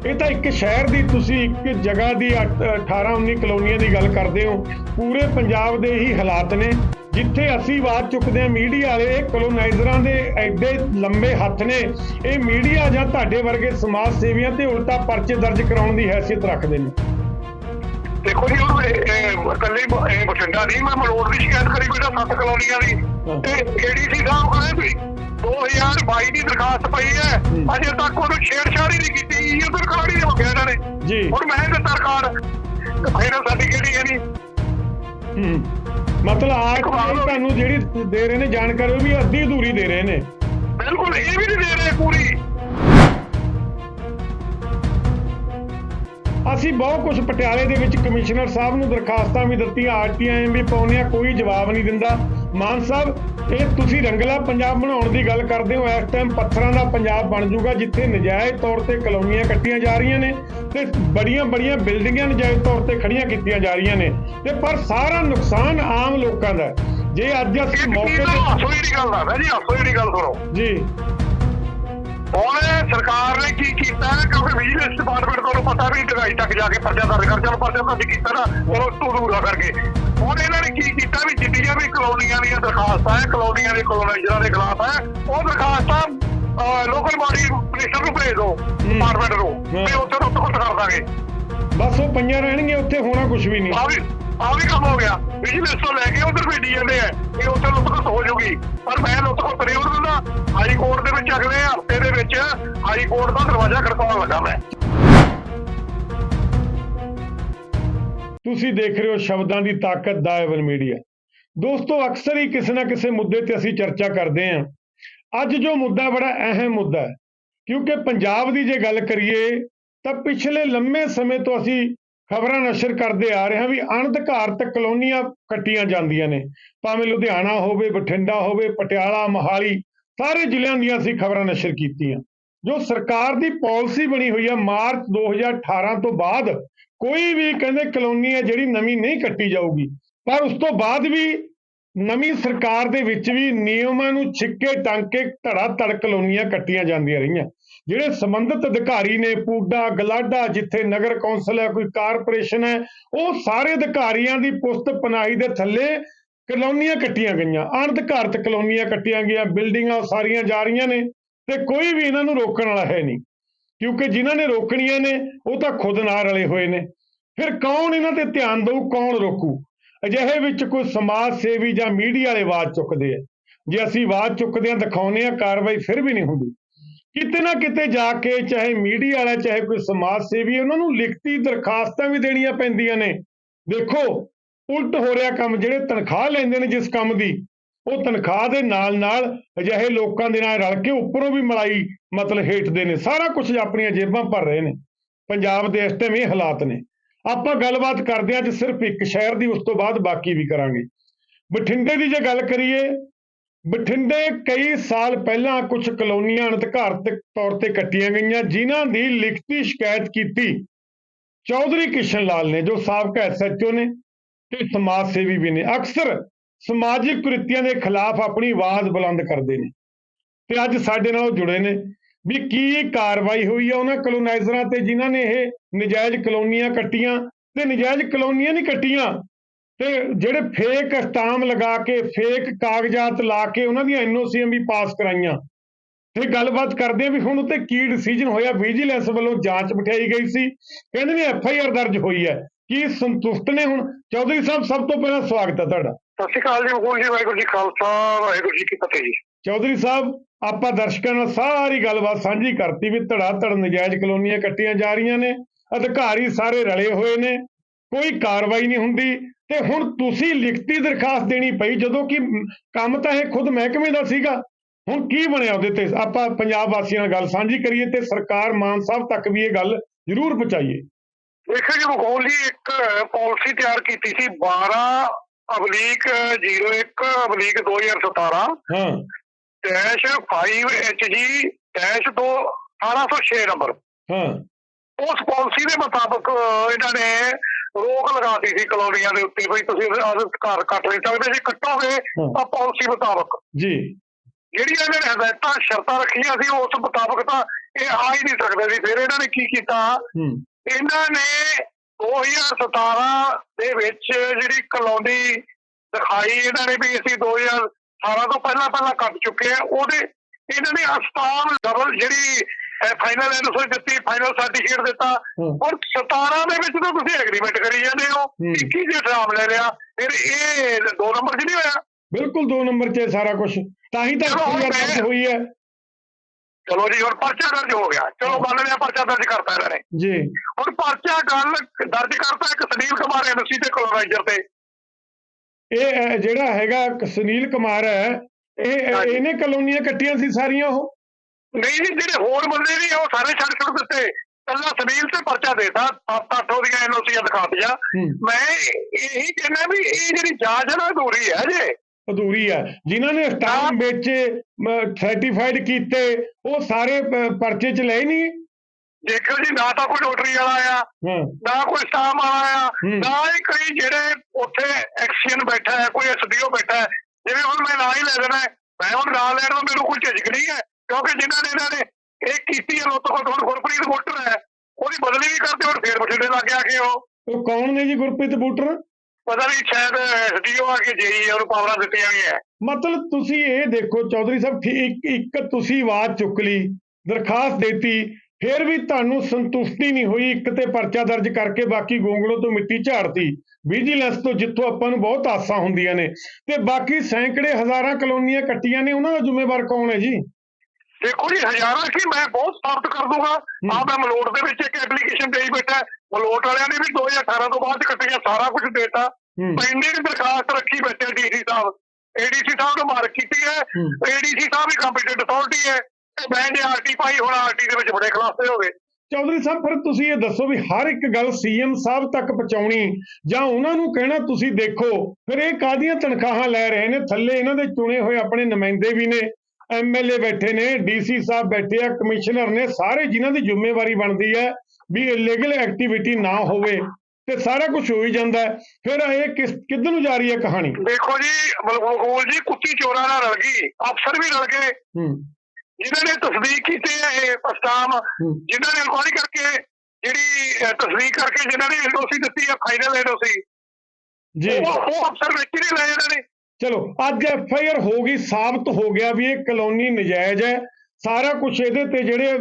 ਇਹ ਤਾਂ ਇੱਕ ਸ਼ਹਿਰ ਦੀ ਤੁਸੀਂ ਇੱਕ ਜਗ੍ਹਾ ਦੀ 18 19 ਕਲੋਨੀਆਂ ਦੀ ਗੱਲ ਕਰਦੇ ਹੋ। ਪੂਰੇ ਪੰਜਾਬ ਦੇ ਹੀ ਹਾਲਾਤ ਨੇ ਜਿੱਥੇ ਅਸੀਂ ਆਵਾਜ਼ ਚੁੱਕਦੇ ਹਾਂ ਮੀਡੀਆ ਵਾਲੇ ਇਹ ਕਲੋਨਾਈਜ਼ਰਾਂ ਦੇ ਐਡੇ ਲੰਬੇ ਹੱਥ ਨੇ। ਇਹ ਮੀਡੀਆ ਜਾਂ ਤੁਹਾਡੇ ਵਰਗੇ ਸਮਾਜ ਸੇਵੀਆਂ ਤੇ ਉਲਟਾ ਪਰਚੇ ਦਰਜ ਕਰਾਉਣ ਦੀ ਹੈਸੀਅਤ ਰੱਖਦੇ ਨੇ। ਦੇਖੋ ਜੀ ਉਹ ਇਕੱਲੇ ਇਹ ਬਠਿੰਡਾ ਨਹੀਂ ਮੈਂ ਮਲੋਟ ਦੀ ਸ਼ਿਕਾਇਤ ਕਰੀ ਬੇਟਾ ਸੱਤ ਕਲੋਨੀਆਂ ਦੀ। ਤੇ ਏਡੀਸੀ ਸਾਹਿਬ ਕਹਿੰਦੇ ਵੀ 2022 ਦੀ ਦਰਖਾਸਤ ਪਈ ਹੈ। ਹੂੰ। ਅਜੇ ਤੱਕ ਉਹਨੂੰ ਛੇੜਛਾੜ ਹੀ ਨਹੀਂ ਕੀਤੀ। ਇਹ ਤਾਂ ਰਿਕਾਰਡ ਹੀ ਨਹੀਂ ਹੋ ਗਿਆ ਇਹਨਾਂ ਨੇ। ਜੀ। ਹੁਣ ਮੈਂ ਦਿੱਤਾ ਰਿਕਾਰਡ ਫਾਈਨਲ ਸਾਡੀ ਕਿਹੜੀ ਹੈ ਨਹੀਂ ਹੂੰ। ਮਤਲਬ ਆਰਟੀਆਈ ਤੁਹਾਨੂੰ ਜਿਹੜੀ ਦੇ ਰਹੇ ਨੇ ਜਾਣਕਾਰੀ ਉਹ ਵੀ ਅੱਧੀ ਅਧੂਰੀ ਦੇ ਰਹੇ ਨੇ। ਬਿਲਕੁਲ ਇਹ ਵੀ ਨਹੀਂ ਦੇ ਰਹੇ ਪੂਰੀ। ਅਸੀਂ ਬਹੁਤ ਕੁਝ ਪਟਿਆਲੇ ਦੇ ਵਿੱਚ ਕਮਿਸ਼ਨਰ ਸਾਹਿਬ ਨੂੰ ਦਰਖਾਸਤਾਂ ਵੀ ਦਿੱਤੀਆਂ ਆਰਟੀਆਈ ਵੀ ਪਾਉਣੀਆਂ ਕੋਈ ਜਵਾਬ ਨਹੀਂ ਦਿੰਦਾ। ਮਾਨ ਸਾਹਿਬ ਇਹ ਤੁਸੀਂ ਰੰਗਲਾ ਪੰਜਾਬ ਬਣਾਉਣ ਦੀ ਗੱਲ ਕਰਦੇ ਹੋ ਇਸ ਟਾਈਮ ਪੱਥਰਾਂ ਦਾ ਪੰਜਾਬ ਬਣ ਜਾਊਗਾ ਜਿੱਥੇ ਨਜਾਇਜ਼ ਤੌਰ ਤੇ ਕਲੋਨੀਆਂ ਕੱਟੀਆਂ ਜਾ ਰਹੀਆਂ ਨੇ ਤੇ ਬੜੀਆਂ ਬੜੀਆਂ ਬਿਲਡਿੰਗਾਂ ਨਜਾਇਜ਼ ਤੌਰ ਤੇ ਖੜੀਆਂ ਕੀਤੀਆਂ ਜਾ ਰਹੀਆਂ ਨੇ। ਤੇ ਪਰ ਸਾਰਾ ਨੁਕਸਾਨ ਆਮ ਲੋਕਾਂ ਦਾ। ਜੇ ਅੱਜ ਅਸੀਂ ਮੌਕੇ ਤੇ ਹਾਸੋ ਜਿਹੜੀ ਗੱਲ ਦੱਸਦਾ ਜੀ ਹਾਸੋ ਜਿਹੜੀ ਗੱਲ ਸੁਣੋ। ਜੀ। ਹੁਣ ਸਰਕਾਰ ਨੇ ਕੀ ਕੀਤਾ ਕਿਉਂਕਿ ਵਿਜੀਲੈਂਸ ਡਿਪਾਰਟਮੈਂਟ ਕੋਲੋਂ ਪਤਾ ਵੀ ਢਗਾਈ ਤੱਕ ਜਾ ਕੇ ਪਰਚਾ ਦਰਜ ਕਰ ਚਲੋ ਪਰਚਾ ਦਰਜ ਕੀਤਾ ਨਾ ਤੂੰ ਦੂਰਾ ਕਰਕੇ ਹੁਣ ਇਹਨਾਂ ਨੇ ਕੀ ਕੀਤਾ ਵੀ ਜਿੱਡੀਆਂ ਵੀ ਕਲੋਨੀਆਂ ਦੀਆਂ ਦਰਖਾਸਤਾਂ ਹੈ ਕਲੋਨੀਆਂ ਦੇ ਕਲੋਨਾਈਜ਼ਰਾਂ ਦੇ ਖਿਲਾਫ ਹੈ ਉਹ ਦਰਖਾਸਤਾਂ ਲੋਕਲ ਬਾਡੀ ਮਿਨਿਸਟਰ ਨੂੰ ਭੇਜ ਦਿਓ ਡਿਪਾਰਟਮੈਂਟ ਨੂੰ ਤੇ ਉੱਥੇ ਤੋਂ ਤੁਰੰਤ ਕਰ ਦਾਂਗੇ। ਬਸ ਉਹ ਪਈਆਂ ਰਹਿਣਗੀਆਂ ਉੱਥੇ ਹੋਣਾ ਕੁਝ ਵੀ ਨਹੀਂ। ਆ ਵੀ ਕੰਮ ਹੋ ਗਿਆ। ਵਿਜੀਲੈਂਸ ਤੋਂ ਲੈ ਕੇ ਉਧਰ ਭੇਜੀ ਜਾਂਦੇ ਆ। ਇਹ ਉੱਥੇ ਲੁੱਟ ਹੋ ਜਾਊਗੀ ਪਰ ਮੈਂ ਲੁੱਟ ਖੋਟ ਨਹੀਂ ਹੋਣ ਦਿੰਦਾ। ਹਾਈ ਕੋਰਟ ਦੇ ਵਿੱਚ ਅਗਲੇ ਹਫ਼ਤੇ ਦੇ ਵਿੱਚ ਹਾਈ ਕੋਰਟ ਦਾ ਦਰਵਾਜ਼ਾ ਖੜਕਾਉਣ ਲੱਗਾ ਮੈਂ। ਤੁਸੀਂ ਦੇਖ ਰਹੇ ਹੋ ਸ਼ਬਦਾਂ ਦੀ ਤਾਕਤ ਦਾ ਐਵਨ ਮੀਡੀਆ ਦੋਸਤੋ, ਅਕਸਰ ਹੀ ਕਿਸੇ ਨਾ ਕਿਸੇ ਮੁੱਦੇ ਤੇ ਅਸੀਂ ਚਰਚਾ ਕਰਦੇ ਹਾਂ। ਅੱਜ ਜੋ ਮੁੱਦਾ ਬੜਾ ਅਹਿਮ ਮੁੱਦਾ ਹੈ, ਕਿਉਂਕਿ ਪੰਜਾਬ ਦੀ ਜੇ ਗੱਲ ਕਰੀਏ, ਤਾਂ ਪਿਛਲੇ ਲੰਮੇ ਸਮੇਂ ਤੋਂ ਅਸੀਂ ਖਬਰਾਂ ਨਸ਼ਰ ਕਰਦੇ ਆ ਰਹੇ ਹਾਂ ਵੀ ਅਣਅਧਿਕਾਰਤ ਕਲੋਨੀਆਂ ਕੱਟੀਆਂ ਜਾਂਦੀਆਂ ਨੇ। ਭਾਵੇਂ ਲੁਧਿਆਣਾ ਹੋਵੇ, ਬਠਿੰਡਾ ਹੋਵੇ, ਪਟਿਆਲਾ, ਮੋਹਾਲੀ, ਸਾਰੇ ਜ਼ਿਲ੍ਹਿਆਂ ਦੀਆਂ ਅਸੀਂ ਖਬਰਾਂ ਨਸ਼ਰ ਕੀਤੀਆਂ। ਜੋ ਸਰਕਾਰ ਦੀ ਪਾਲਿਸੀ ਬਣੀ ਹੋਈ ਹੈ ਮਾਰਚ 2018 ਤੋਂ ਬਾਅਦ ਕੋਈ ਵੀ ਕਹਿੰਦੇ ਕਲੋਨੀ ਹੈ ਜਿਹੜੀ ਨਵੀਂ ਨਹੀਂ ਕੱਟੀ ਜਾਊਗੀ। ਪਰ ਉਸ ਤੋਂ ਬਾਅਦ ਵੀ ਨਵੀਂ ਸਰਕਾਰ ਦੇ ਵਿੱਚ ਵੀ ਨਿਯਮਾਂ ਨੂੰ ਛਿੱਕੇ ਟੰਗ ਕੇ ਧੜਾ ਧੜ ਕਲੋਨੀਆਂ ਕੱਟੀਆਂ ਜਾਂਦੀਆਂ ਰਹੀਆਂ। ਜਿਹੜੇ ਸੰਬੰਧਿਤ ਅਧਿਕਾਰੀ ਨੇ ਪੂਡਾ, ਗਲਾਡਾ, ਜਿੱਥੇ ਨਗਰ ਕੌਂਸਲ ਹੈ, ਕੋਈ ਕਾਰਪੋਰੇਸ਼ਨ ਹੈ, ਉਹ ਸਾਰੇ ਅਧਿਕਾਰੀਆਂ ਦੀ ਪੁਸਤ ਪਨਾਹੀ ਦੇ ਥੱਲੇ ਕਲੋਨੀਆਂ ਕੱਟੀਆਂ ਗਈਆਂ। ਅਣਅਧਿਕਾਰਤ ਕਲੋਨੀਆਂ ਕੱਟੀਆਂ ਗਈਆਂ, ਬਿਲਡਿੰਗਾਂ ਸਾਰੀਆਂ ਜਾ ਰਹੀਆਂ ਨੇ ਤੇ ਕੋਈ ਵੀ ਇਹਨਾਂ ਨੂੰ ਰੋਕਣ ਵਾਲਾ ਹੈ ਨਹੀਂ। ਕਿਉਂਕਿ ਜਿਨ੍ਹਾਂ ਨੇ ਰੋਕਣੀਆਂ ਨੇ, ਉਹ ਤਾਂ ਖੁਦ ਨਾਲ ਰਲੇ ਹੋਏ ਨੇ। ਫਿਰ ਕੌਣ ਇਹਨਾਂ ਤੇ ਧਿਆਨ ਦਊ, ਕੌਣ ਰੋਕੂ? ਅਜਿਹੇ ਵਿੱਚ ਕੋਈ ਸਮਾਜ ਸੇਵੀ ਜਾਂ ਮੀਡੀਆ ਵਾਲੇ ਆਵਾਜ਼ ਚੁੱਕਦੇ ਆ। ਜੇ ਅਸੀਂ ਆਵਾਜ਼ ਚੁੱਕਦੇ ਆ ਦਿਖਾਉਂਦੇ ਆ ਕਾਰਵਾਈ ਫਿਰ ਵੀ ਨਹੀਂ ਹੁੰਦੀ। ਕਿਤੇ ਨਾ ਕਿਤੇ ਜਾ ਕੇ ਚਾਹੇ ਮੀਡੀਆ ਵਾਲਾ, ਚਾਹੇ ਕੋਈ ਸਮਾਜ ਸੇਵੀ, ਉਹਨਾਂ ਨੂੰ ਲਿਖਤੀ ਦਰਖਾਸਤਾਂ ਵੀ ਦੇਣੀਆਂ ਪੈਂਦੀਆਂ ਨੇ। ਦੇਖੋ, ਉਲਟ ਹੋ ਰਿਹਾ ਕੰਮ, ਜਿਹੜੇ ਤਨਖਾਹ ਲੈਂਦੇ ਨੇ ਜਿਸ ਕੰਮ ਦੀ, ਉਹ ਤਨਖਾਹ ਦੇ ਨਾਲ ਨਾਲ ਅਜਿਹੇ ਲੋਕਾਂ ਦੇ ਨਾਲ ਰਲ ਕੇ ਉੱਪਰੋਂ ਵੀ ਮਲਾਈ ਮਤਲਬ ਹੇਠਦੇ ਨੇ। ਸਾਰਾ ਕੁਝ ਆਪਣੀਆਂ ਜੇਬਾਂ ਭਰ ਰਹੇ ਨੇ। ਪੰਜਾਬ ਦੇ ਇਸ ਟਾਈਮ ਇਹ ਹਾਲਾਤ ਨੇ। ਆਪਾਂ ਗੱਲਬਾਤ ਕਰਦੇ ਹਾਂ ਅੱਜ ਸਿਰਫ ਇੱਕ ਸ਼ਹਿਰ ਦੀ, ਉਸ ਤੋਂ ਬਾਅਦ ਬਾਕੀ ਵੀ ਕਰਾਂਗੇ। ਬਠਿੰਡੇ ਦੀ ਜੇ ਗੱਲ ਕਰੀਏ ਬਠਿੰਡੇ ਕਈ ਸਾਲ ਪਹਿਲਾਂ ਕੁਝ ਕਲੋਨੀਆਂ ਅਣਅਧਿਕਾਰਤ ਤੌਰ ਤੇ ਕੱਟੀਆਂ ਗਈਆਂ, ਜਿਨ੍ਹਾਂ ਦੀ ਲਿਖਤੀ ਸ਼ਿਕਾਇਤ ਕੀਤੀ ਚੌਧਰੀ ਕਿਸ਼ਨ ਲਾਲ ਨੇ, ਜੋ ਸਾਬਕਾ ਐਸਐਚਓ ਨੇ ਤੇ ਸਮਾਜ ਸੇਵੀ ਵੀ ਨੇ। ਅਕਸਰ ਸਮਾਜਿਕ ਕੁਰੀਤੀਆਂ ਦੇ ਖਿਲਾਫ ਆਪਣੀ ਆਵਾਜ਼ ਬੁਲੰਦ ਕਰਦੇ ਨੇ ਤੇ ਅੱਜ ਸਾਡੇ ਨਾਲ ਜੁੜੇ ਨੇ ਵੀ ਕੀ ਕਾਰਵਾਈ ਹੋਈ ਹੈ ਉਹਨਾਂ ਕਲੋਨਾਈਜ਼ਰਾਂ ਤੇ, ਜਿਨ੍ਹਾਂ ਨੇ ਇਹ ਨਜਾਇਜ਼ ਕਲੋਨੀਆਂ ਕੱਟੀਆਂ ਤੇ ਨਜਾਇਜ਼ ਕਲੋਨੀਆਂ ਨਹੀਂ ਕੱਟੀਆਂ ਤੇ ਜਿਹੜੇ ਫੇਕ ਅਸਟਾਮ ਲਗਾ ਕੇ ਫੇਕ ਕਾਗਜ਼ਾਤ ਲਾ ਕੇ ਉਹਨਾਂ ਦੀਆਂ ਐਨਓਸੀਆਂ ਵੀ ਪਾਸ ਕਰਾਈਆਂ। ਤੇ ਗੱਲਬਾਤ ਕਰਦੇ ਆ ਵੀ ਹੁਣ ਉੱਤੇ ਕੀ ਡਿਸੀਜਨ ਹੋਇਆ? ਵਿਜੀਲੈਂਸ ਵੱਲੋਂ ਜਾਂਚ ਬਿਠਾਈ ਗਈ ਸੀ। ਕਹਿੰਦੇ ਨੇ ਐਫ ਆਈ ਆਰ ਦਰਜ ਹੋਈ ਹੈ। ਕੀ ਸੰਤੁਸ਼ਟ ਨੇ ਹੁਣ? ਚੌਧਰੀ ਸਾਹਿਬ ਸਭ ਤੋਂ ਪਹਿਲਾਂ ਸਵਾਗਤ ਹੈ ਤੁਹਾਡਾ। ਸਤਿ ਸ਼੍ਰੀ ਅਕਾਲ ਜੀ ਮਕੂਲ ਜੀ ਵਾਹਿਗੁਰੂ ਜੀ ਖਾਲਸਾ ਵਾਹਿਗੁਰੂ ਜੀ ਕੀ ਫਤਿਹ ਜੀ। ਚੌਧਰੀ ਸਾਹਿਬ ਆਪਾਂ ਦਰਸ਼ਕਾਂ ਨਾਲ ਸਾਰੀ ਗੱਲਬਾਤ ਸਾਂਝੀ ਕਰਤੀ ਵੀ ਧੜਾ ਧੜ ਨਜਾਇਜ਼ ਕਲੋਨੀਆਂ ਕੱਟੀਆਂ ਜਾ ਰਹੀਆਂ ਨੇ ਅਧਿਕਾਰੀ ਸਾਰੇ ਰਲੇ ਹੋਏ ਨੇ ਕੋਈ ਕਾਰਵਾਈ ਨਹੀਂ ਹੁੰਦੀ ਤੇ ਹੁਣ ਤੁਸੀਂ ਲਿਖਤੀ ਦਰਖਾਸਤ ਦੇਣੀ ਪਈ ਜਦੋਂ ਕਿ ਕੰਮ ਤਾਂ ਇਹ ਖੁਦ ਮਹਿਕਮੇ ਦਾ ਸੀਗਾ। ਹੁਣ ਕੀ ਬਣਿਆ ਉਹਦੇ ਤੇ? ਆਪਾਂ ਪੰਜਾਬ ਵਾਸੀਆਂ ਨਾਲ ਗੱਲ ਸਾਂਝੀ ਕਰੀਏ ਤੇ ਸਰਕਾਰ ਮਾਨ ਸਾਹਿਬ ਤੱਕ ਵੀ ਇਹ ਗੱਲ ਜ਼ਰੂਰ ਪਹੁੰਚਾਈਏ। ਦੇਖੋ ਜੀ ਮਕੂਲ ਜੀ ਇੱਕ ਪਾਲਿਸੀ ਤਿਆਰ ਕੀਤੀ ਸੀ 12 ਅਬਲੀਕ 01 ਅਬਲੀਕ 2017 ਹਾਂ। ਡੈਸ਼ 5HG ਡੈਸ਼ 2 1806 ਨੰਬਰ ਹਾਂ। ਉਸ ਪਾਲਿਸੀ ਦੇ ਮੁਤਾਬਕ ਇਹਨਾਂ ਨੇ ਰੋਕ ਲਗਾਤੀ ਸੀ ਕਲੋਨੀਆਂ ਦੇ ਉੱਤੇ ਵੀ ਤੁਸੀਂ ਆਹ ਘਰ ਕੱਟ ਨਹੀਂ ਸਕਦੇ ਜੇ ਕੱਟੋਗੇ ਤਾਂ ਪਾਲਿਸੀ ਮੁਤਾਬਕ। ਜੀ। ਜਿਹੜੀਆਂ ਇਹਨਾਂ ਨੇ ਹਦਾਇਤਾਂ ਸ਼ਰਤਾਂ ਰੱਖੀਆਂ ਸੀ ਉਸ ਮੁਤਾਬਕ ਤਾਂ ਇਹ ਆ ਹੀ ਨਹੀਂ ਸਕਦੇ ਸੀ। ਫਿਰ ਇਹਨਾਂ ਨੇ ਕੀ ਕੀਤਾ? ਇਹਨਾਂ ਨੇ 2017 ਦੇ ਵਿੱਚ ਜਿਹੜੀ ਕਲੋਨੀ ਦਿਖਾਈ ਇਹਨਾਂ ਨੇ ਵੀ ਅਸੀਂ 2018 ਤੋਂ ਪਹਿਲਾਂ ਪਹਿਲਾਂ ਕੱਟ ਚੁੱਕੇ ਆ। ਉਹਦੇ ਇਹਨਾਂ ਨੇ ਅਸਤਾਮ ਡਬਲ ਜਿਹੜੀ ਫਾਈਨਲ ਐਨਓਸੀ ਦਿੱਤੀ ਫਾਈਨਲ ਸਰਟੀਫਿਕੇਟ ਦਿੱਤਾ। ਔਰ 17 ਦੇ ਵਿੱਚ ਤਾਂ ਤੁਸੀਂ ਐਗਰੀਮੈਂਟ ਕਰੀ ਜਾਂਦੇ ਹੋ। ਹਮ। 21 ਦੇ ਨਾਮ ਲੈ ਲਿਆ। ਫਿਰ ਇਹ ਦੋ ਨੰਬਰ 'ਚ ਨਹੀਂ ਹੋਇਆ? ਬਿਲਕੁਲ 2 ਨੰਬਰ 'ਚ ਸਾਰਾ ਕੁਝ ਤਾਂ ਹੀ ਤਾਂ ਦਰਜ ਹੋਈ ਹੈ। ਚਲੋ ਜੀ ਹੁਣ ਪਰਚਾ ਦਰਜ ਹੋ ਗਿਆ। ਚਲੋ ਮੰਨ ਲਿਆ ਪਰਚਾ ਦਰਜ ਕਰਤਾ ਇਹਨਾਂ ਨੇ। ਜੀ। ਹੁਣ ਪਰਚਾ ਗੱਲ ਦਰਜ ਕਰਤਾ ਇੱਕ ਸੁਨੀਲ ਕੁਮਾਰ ਐਮਸੀ ਤੇ ਕਲੋਨਾਈਜ਼ਰ ਤੇ। ਇਹ ਜਿਹੜਾ ਹੈਗਾ ਸੁਨੀਲ ਕੁਮਾਰ ਹੈ ਇਹ। ਇਹਨੇ ਕਲੋਨੀਆਂ ਕੱਟੀਆਂ ਸੀ ਸਾਰੀਆਂ ਉਹ? ਨਹੀਂ ਜੀ ਜਿਹੜੇ ਹੋਰ ਬੰਦੇ ਨੇ ਉਹ ਸਾਰੇ ਛੱਡ ਛੁੱਟ ਦਿੱਤੇ। ਕੱਲਾ ਸੁਨੀਲ ਤੇ ਪਰਚਾ ਦੇਤਾ ਸੱਤ ਅੱਠ ਉਹਦੀਆਂ ਐਨਓਸੀਆਂ ਦਿਖਾਤੀਆਂ ਮੈਂ ਇਹੀ ਕਹਿੰਦਾ ਵੀ ਇਹ ਜਿਹੜੀ ਜਾਂਚ ਹੈ ਨਾ ਅਧੂਰੀ ਹੈ ਜੇ। ਅਧੂਰੀ ਹੈ ਜਿਨ੍ਹਾਂ ਨੇ ਸਟਾਮ ਵੇਚੇ ਸਰਟੀਫਾਈਡ ਕੀਤੇ ਉਹ ਸਾਰੇ ਪਰਚੇ 'ਚ ਲਏ ਨਹੀਂ? ਦੇਖੋ ਜੀ ਨਾ ਤਾਂ ਕੋਈ ਨੋਟਰੀ ਵਾਲਾ ਆ ਨਾ ਕੋਈ ਸਟਾਮ ਵਾਲਾ ਆ। ਨਾ ਹੀ ਕਈ ਜਿਹੜੇ ਉੱਥੇ ਐਕਸ਼ਨ ਬੈਠਾ ਹੈ ਕੋਈ ਐਸਡੀਓ ਬੈਠਾ ਹੈ। ਜਿਵੇਂ ਹੁਣ ਮੈਂ ਨਾਂ ਹੀ ਲੈ ਦੇਣਾ ਮੈਂ ਹੁਣ ਨਾਂ ਲੈਣ ਮੈਨੂੰ ਕੋਈ ਝਿਜਕ ਨਹੀਂ ਹੈ। ਕਿਉਂਕਿ ਜਿਨ੍ਹਾਂ ਨੇ ਇਹਨਾਂ ਨੇ ਇਹ ਕੀਤੀ ਹੈ ਲੁੱਟ ਖੋਟ ਹੁਣ ਗੁਰਪ੍ਰੀਤ ਵੋਟਰ ਹੈ। ਉਹਦੀ ਬਦਲੀ ਵੀ ਕਰਦੇ ਹੁਣ ਫੇਰ ਬਠਿੰਡੇ ਲੱਗ ਗਿਆ ਕਿ ਉਹ। ਉਹ ਕੌਣ ਨੇ ਜੀ ਗੁਰਪ੍ਰੀਤ ਬੂਟਰ? ਪਤਾ ਨਹੀਂ ਸ਼ਾਇਦ ਐਸਡੀਓ ਆ ਕੇ ਜੇਈ ਉਹਨੂੰ ਪਾਵਰਾਂ ਦਿੱਤੀਆਂ ਗਈਆਂ। ਮਤਲਬ ਤੁਸੀਂ ਇਹ ਦੇਖੋ ਚੌਧਰੀ ਸਾਹਿਬ ਇੱਕ ਇੱਕ ਤੁਸੀਂ ਆਵਾਜ਼ ਚੁੱਕ ਲਈ ਦਰਖਾਸਤ ਦਿੱਤੀ ਫਿਰ ਵੀ ਤੁਹਾਨੂੰ ਸੰਤੁਸ਼ਟੀ ਨਹੀਂ ਹੋਈ ਇੱਕ ਤੇ ਪਰਚਾ ਦਰਜ ਕਰਕੇ ਬਾਕੀ ਗੋਂਗਲੋ ਤੋਂ ਮਿੱਟੀ ਝਾੜਤੀ। ਵਿਜੀਲੈਂਸ ਤੋਂ ਜਿੱਥੋਂ ਆਪਾਂ ਨੂੰ ਬਹੁਤ ਆਸਾਂ ਹੁੰਦੀਆਂ ਨੇ। ਤੇ ਬਾਕੀ ਸੈਂਕੜੇ ਹਜ਼ਾਰਾਂ ਕਲੋਨੀਆਂ ਕੱਟੀਆਂ ਨੇ ਉਹਨਾਂ ਦਾ ਜ਼ਿੰਮੇਵਾਰ ਕੌਣ ਹੈ ਜੀ? ਦੇਖੋ ਜੀ ਹਜ਼ਾਰਾਂ ਕੀ ਮੈਂ ਬਹੁਤ ਸਾਬਤ ਕਰ ਦੂੰਗਾ। ਆ ਮੈਂ ਮਲੋਟ ਦੇ ਵਿੱਚ ਇੱਕ ਐਪਲੀਕੇਸ਼ਨ ਦੇਈ ਬੈਠਾ। ਮਲੋਟ ਵਾਲਿਆਂ ਨੇ ਵੀ 2018 ਤੋਂ ਬਾਅਦ ਕੱਟੀਆਂ ਸਾਰਾ ਕੁਝ ਦੇਤਾ। ਹੂੰ। ਪੈਂਡਿੰਗ ਦਰਖਾਸਤ ਰੱਖੀ ਬੈਠੇ ਡੀਸੀ ਸਾਹਿਬ। ਏਡੀਸੀ ਸਾਹਿਬ ਨੂੰ ਮਾਰਕ ਕੀਤੀ ਹੈ। ਏਡੀਸੀ ਸਾਹਿਬ ਵੀ ਕੰਪੀਟੈਂਟ ਅਥਾਰਟੀ ਹੈ। ਜੇ ਆਰਟੀ ਪਾਈ ਹੁਣ ਆਰਟੀ ਦੇ ਵਿੱਚ ਬੜੇ ਖਲਾਸੇ ਹੋ ਗਏ ਚੌਧਰੀ ਸਾਹਿਬ ਫਿਰ ਤੁਸੀਂ ਇਹ ਦੱਸੋ ਵੀ ਹਰ ਇੱਕ ਗੱਲ ਸੀਐਮ ਸਾਹਿਬ ਤੱਕ ਪਹੁੰਚਾਉਣੀ ਜਾਂ ਉਹਨਾਂ ਨੂੰ ਕਹਿਣਾ ਤੁਸੀਂ ਦੇਖੋ ਫਿਰ ਇਹ ਕਾਹਦੀਆਂ ਤਨਖਾਹਾਂ ਲੈ ਰਹੇ ਨੇ? ਥੱਲੇ ਇਹਨਾਂ ਦੇ ਚੁਣੇ ਹੋਏ ਆਪਣੇ ਨੁਮਾਇੰਦੇ ਵੀ ਨੇ। ਐਮਐਲਏ ਬੈਠੇ ਨੇ ਡੀਸੀ ਸਾਹਿਬ ਬੈਠੇ ਆ ਕਮਿਸ਼ਨਰ ਨੇ ਸਾਰੇ ਜਿਨ੍ਹਾਂ ਦੀ ਜ਼ਿੰਮੇਵਾਰੀ ਬਣਦੀ ਹੈ ਵੀ ਇਲੀਗਲ ਐਕਟੀਵਿਟੀ ਨਾ ਹੋਵੇ ਤੇ ਸਾਰਾ ਕੁਝ ਹੋ ਹੀ ਜਾਂਦਾ। ਫਿਰ ਇਹ ਕਿਸ ਕਿੱਧਰ ਨੂੰ ਜਾ ਰਹੀ ਹੈ ਕਹਾਣੀ? ਦੇਖੋ ਜੀ ਮਲਕੂਲ ਜੀ ਕੁੱਤੀ ਚੋਰਾਂ ਨਾਲ ਰਲ ਗਈ ਅਫਸਰ ਵੀ ਰਲ ਗਏ। ਜਿਨ੍ਹਾਂ ਨੇ ਤਸਦੀਕ ਕੀਤੀ ਹੈ ਇਹ ਪਸਤਾਮ। ਜਿਨ੍ਹਾਂ ਨੇ ਇਨਕੁਆਇਰੀ ਕਰਕੇ ਜਿਹੜੀ ਤਸਦੀਕ ਕਰਕੇ ਜਿਨ੍ਹਾਂ ਨੇ ਐਨਓਸੀ ਦਿੱਤੀ ਹੈ ਫਾਈਨਲ ਐਨਓਸੀ ਜੀ। ਉਹ ਅਫਸਰ ਵਿੱਚ ਨਹੀਂ ਲਏ ਇਹਨਾਂ ਨੇ। ਚਲੋ ਅੱਜ ਐਫ ਆਈ ਆਰ ਹੋ ਗਈ ਸਾਬਤ ਹੋ ਗਿਆ ਵੀ ਇਹ ਕਲੋਨੀ ਨਜਾਇਜ਼ ਹੈ। ਸਾਰਾ ਕੁਝ ਇਹਦੇ ਤੇ ਜਿਹੜੇ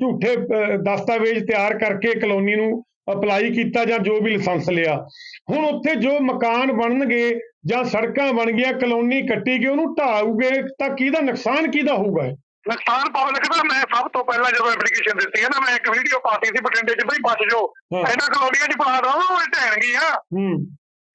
ਝੂਠੇ ਦਸਤਾਵੇਜ਼ ਤਿਆਰ ਕਰਕੇ ਕਲੋਨੀ ਨੂੰ ਅਪਲਾਈ ਕੀਤਾ ਜਾਂ ਜੋ ਵੀ ਲਾਇਸੈਂਸ ਲਿਆ। ਹੁਣ ਉੱਥੇ ਜੋ ਮਕਾਨ ਬਣਨਗੇ ਜਾਂ ਸੜਕਾਂ ਬਣ ਗਈਆਂ ਕਲੋਨੀ ਕੱਟੀ ਗਈ ਉਹਨੂੰ ਢਾਊਗੇ ਤਾਂ ਕਿਹਦਾ ਨੁਕਸਾਨ ਕਿਹਦਾ ਹੋਊਗਾ? ਨੁਕਸਾਨ ਪਬਲਿਕ ਦਾ ਮੈਂ ਸਭ ਤੋਂ ਪਹਿਲਾਂ ਜਦੋਂ ਐਪਲੀਕੇਸ਼ਨ ਦਿੱਤੀ ਹੈ ਨਾ ਮੈਂ ਇੱਕ ਵੀਡੀਓ ਪਾਤੀ ਸੀ ਬਠਿੰਡੇ 'ਚ ਬਈ ਬਚ ਜਾਓ। ਇਹਨਾਂ ਕਲੋਨੀਆਂ 'ਚ ਬਣਾ ਦੋ ਉਹ ਢਹਿਣਗੀਆਂ। ਹੂੰ।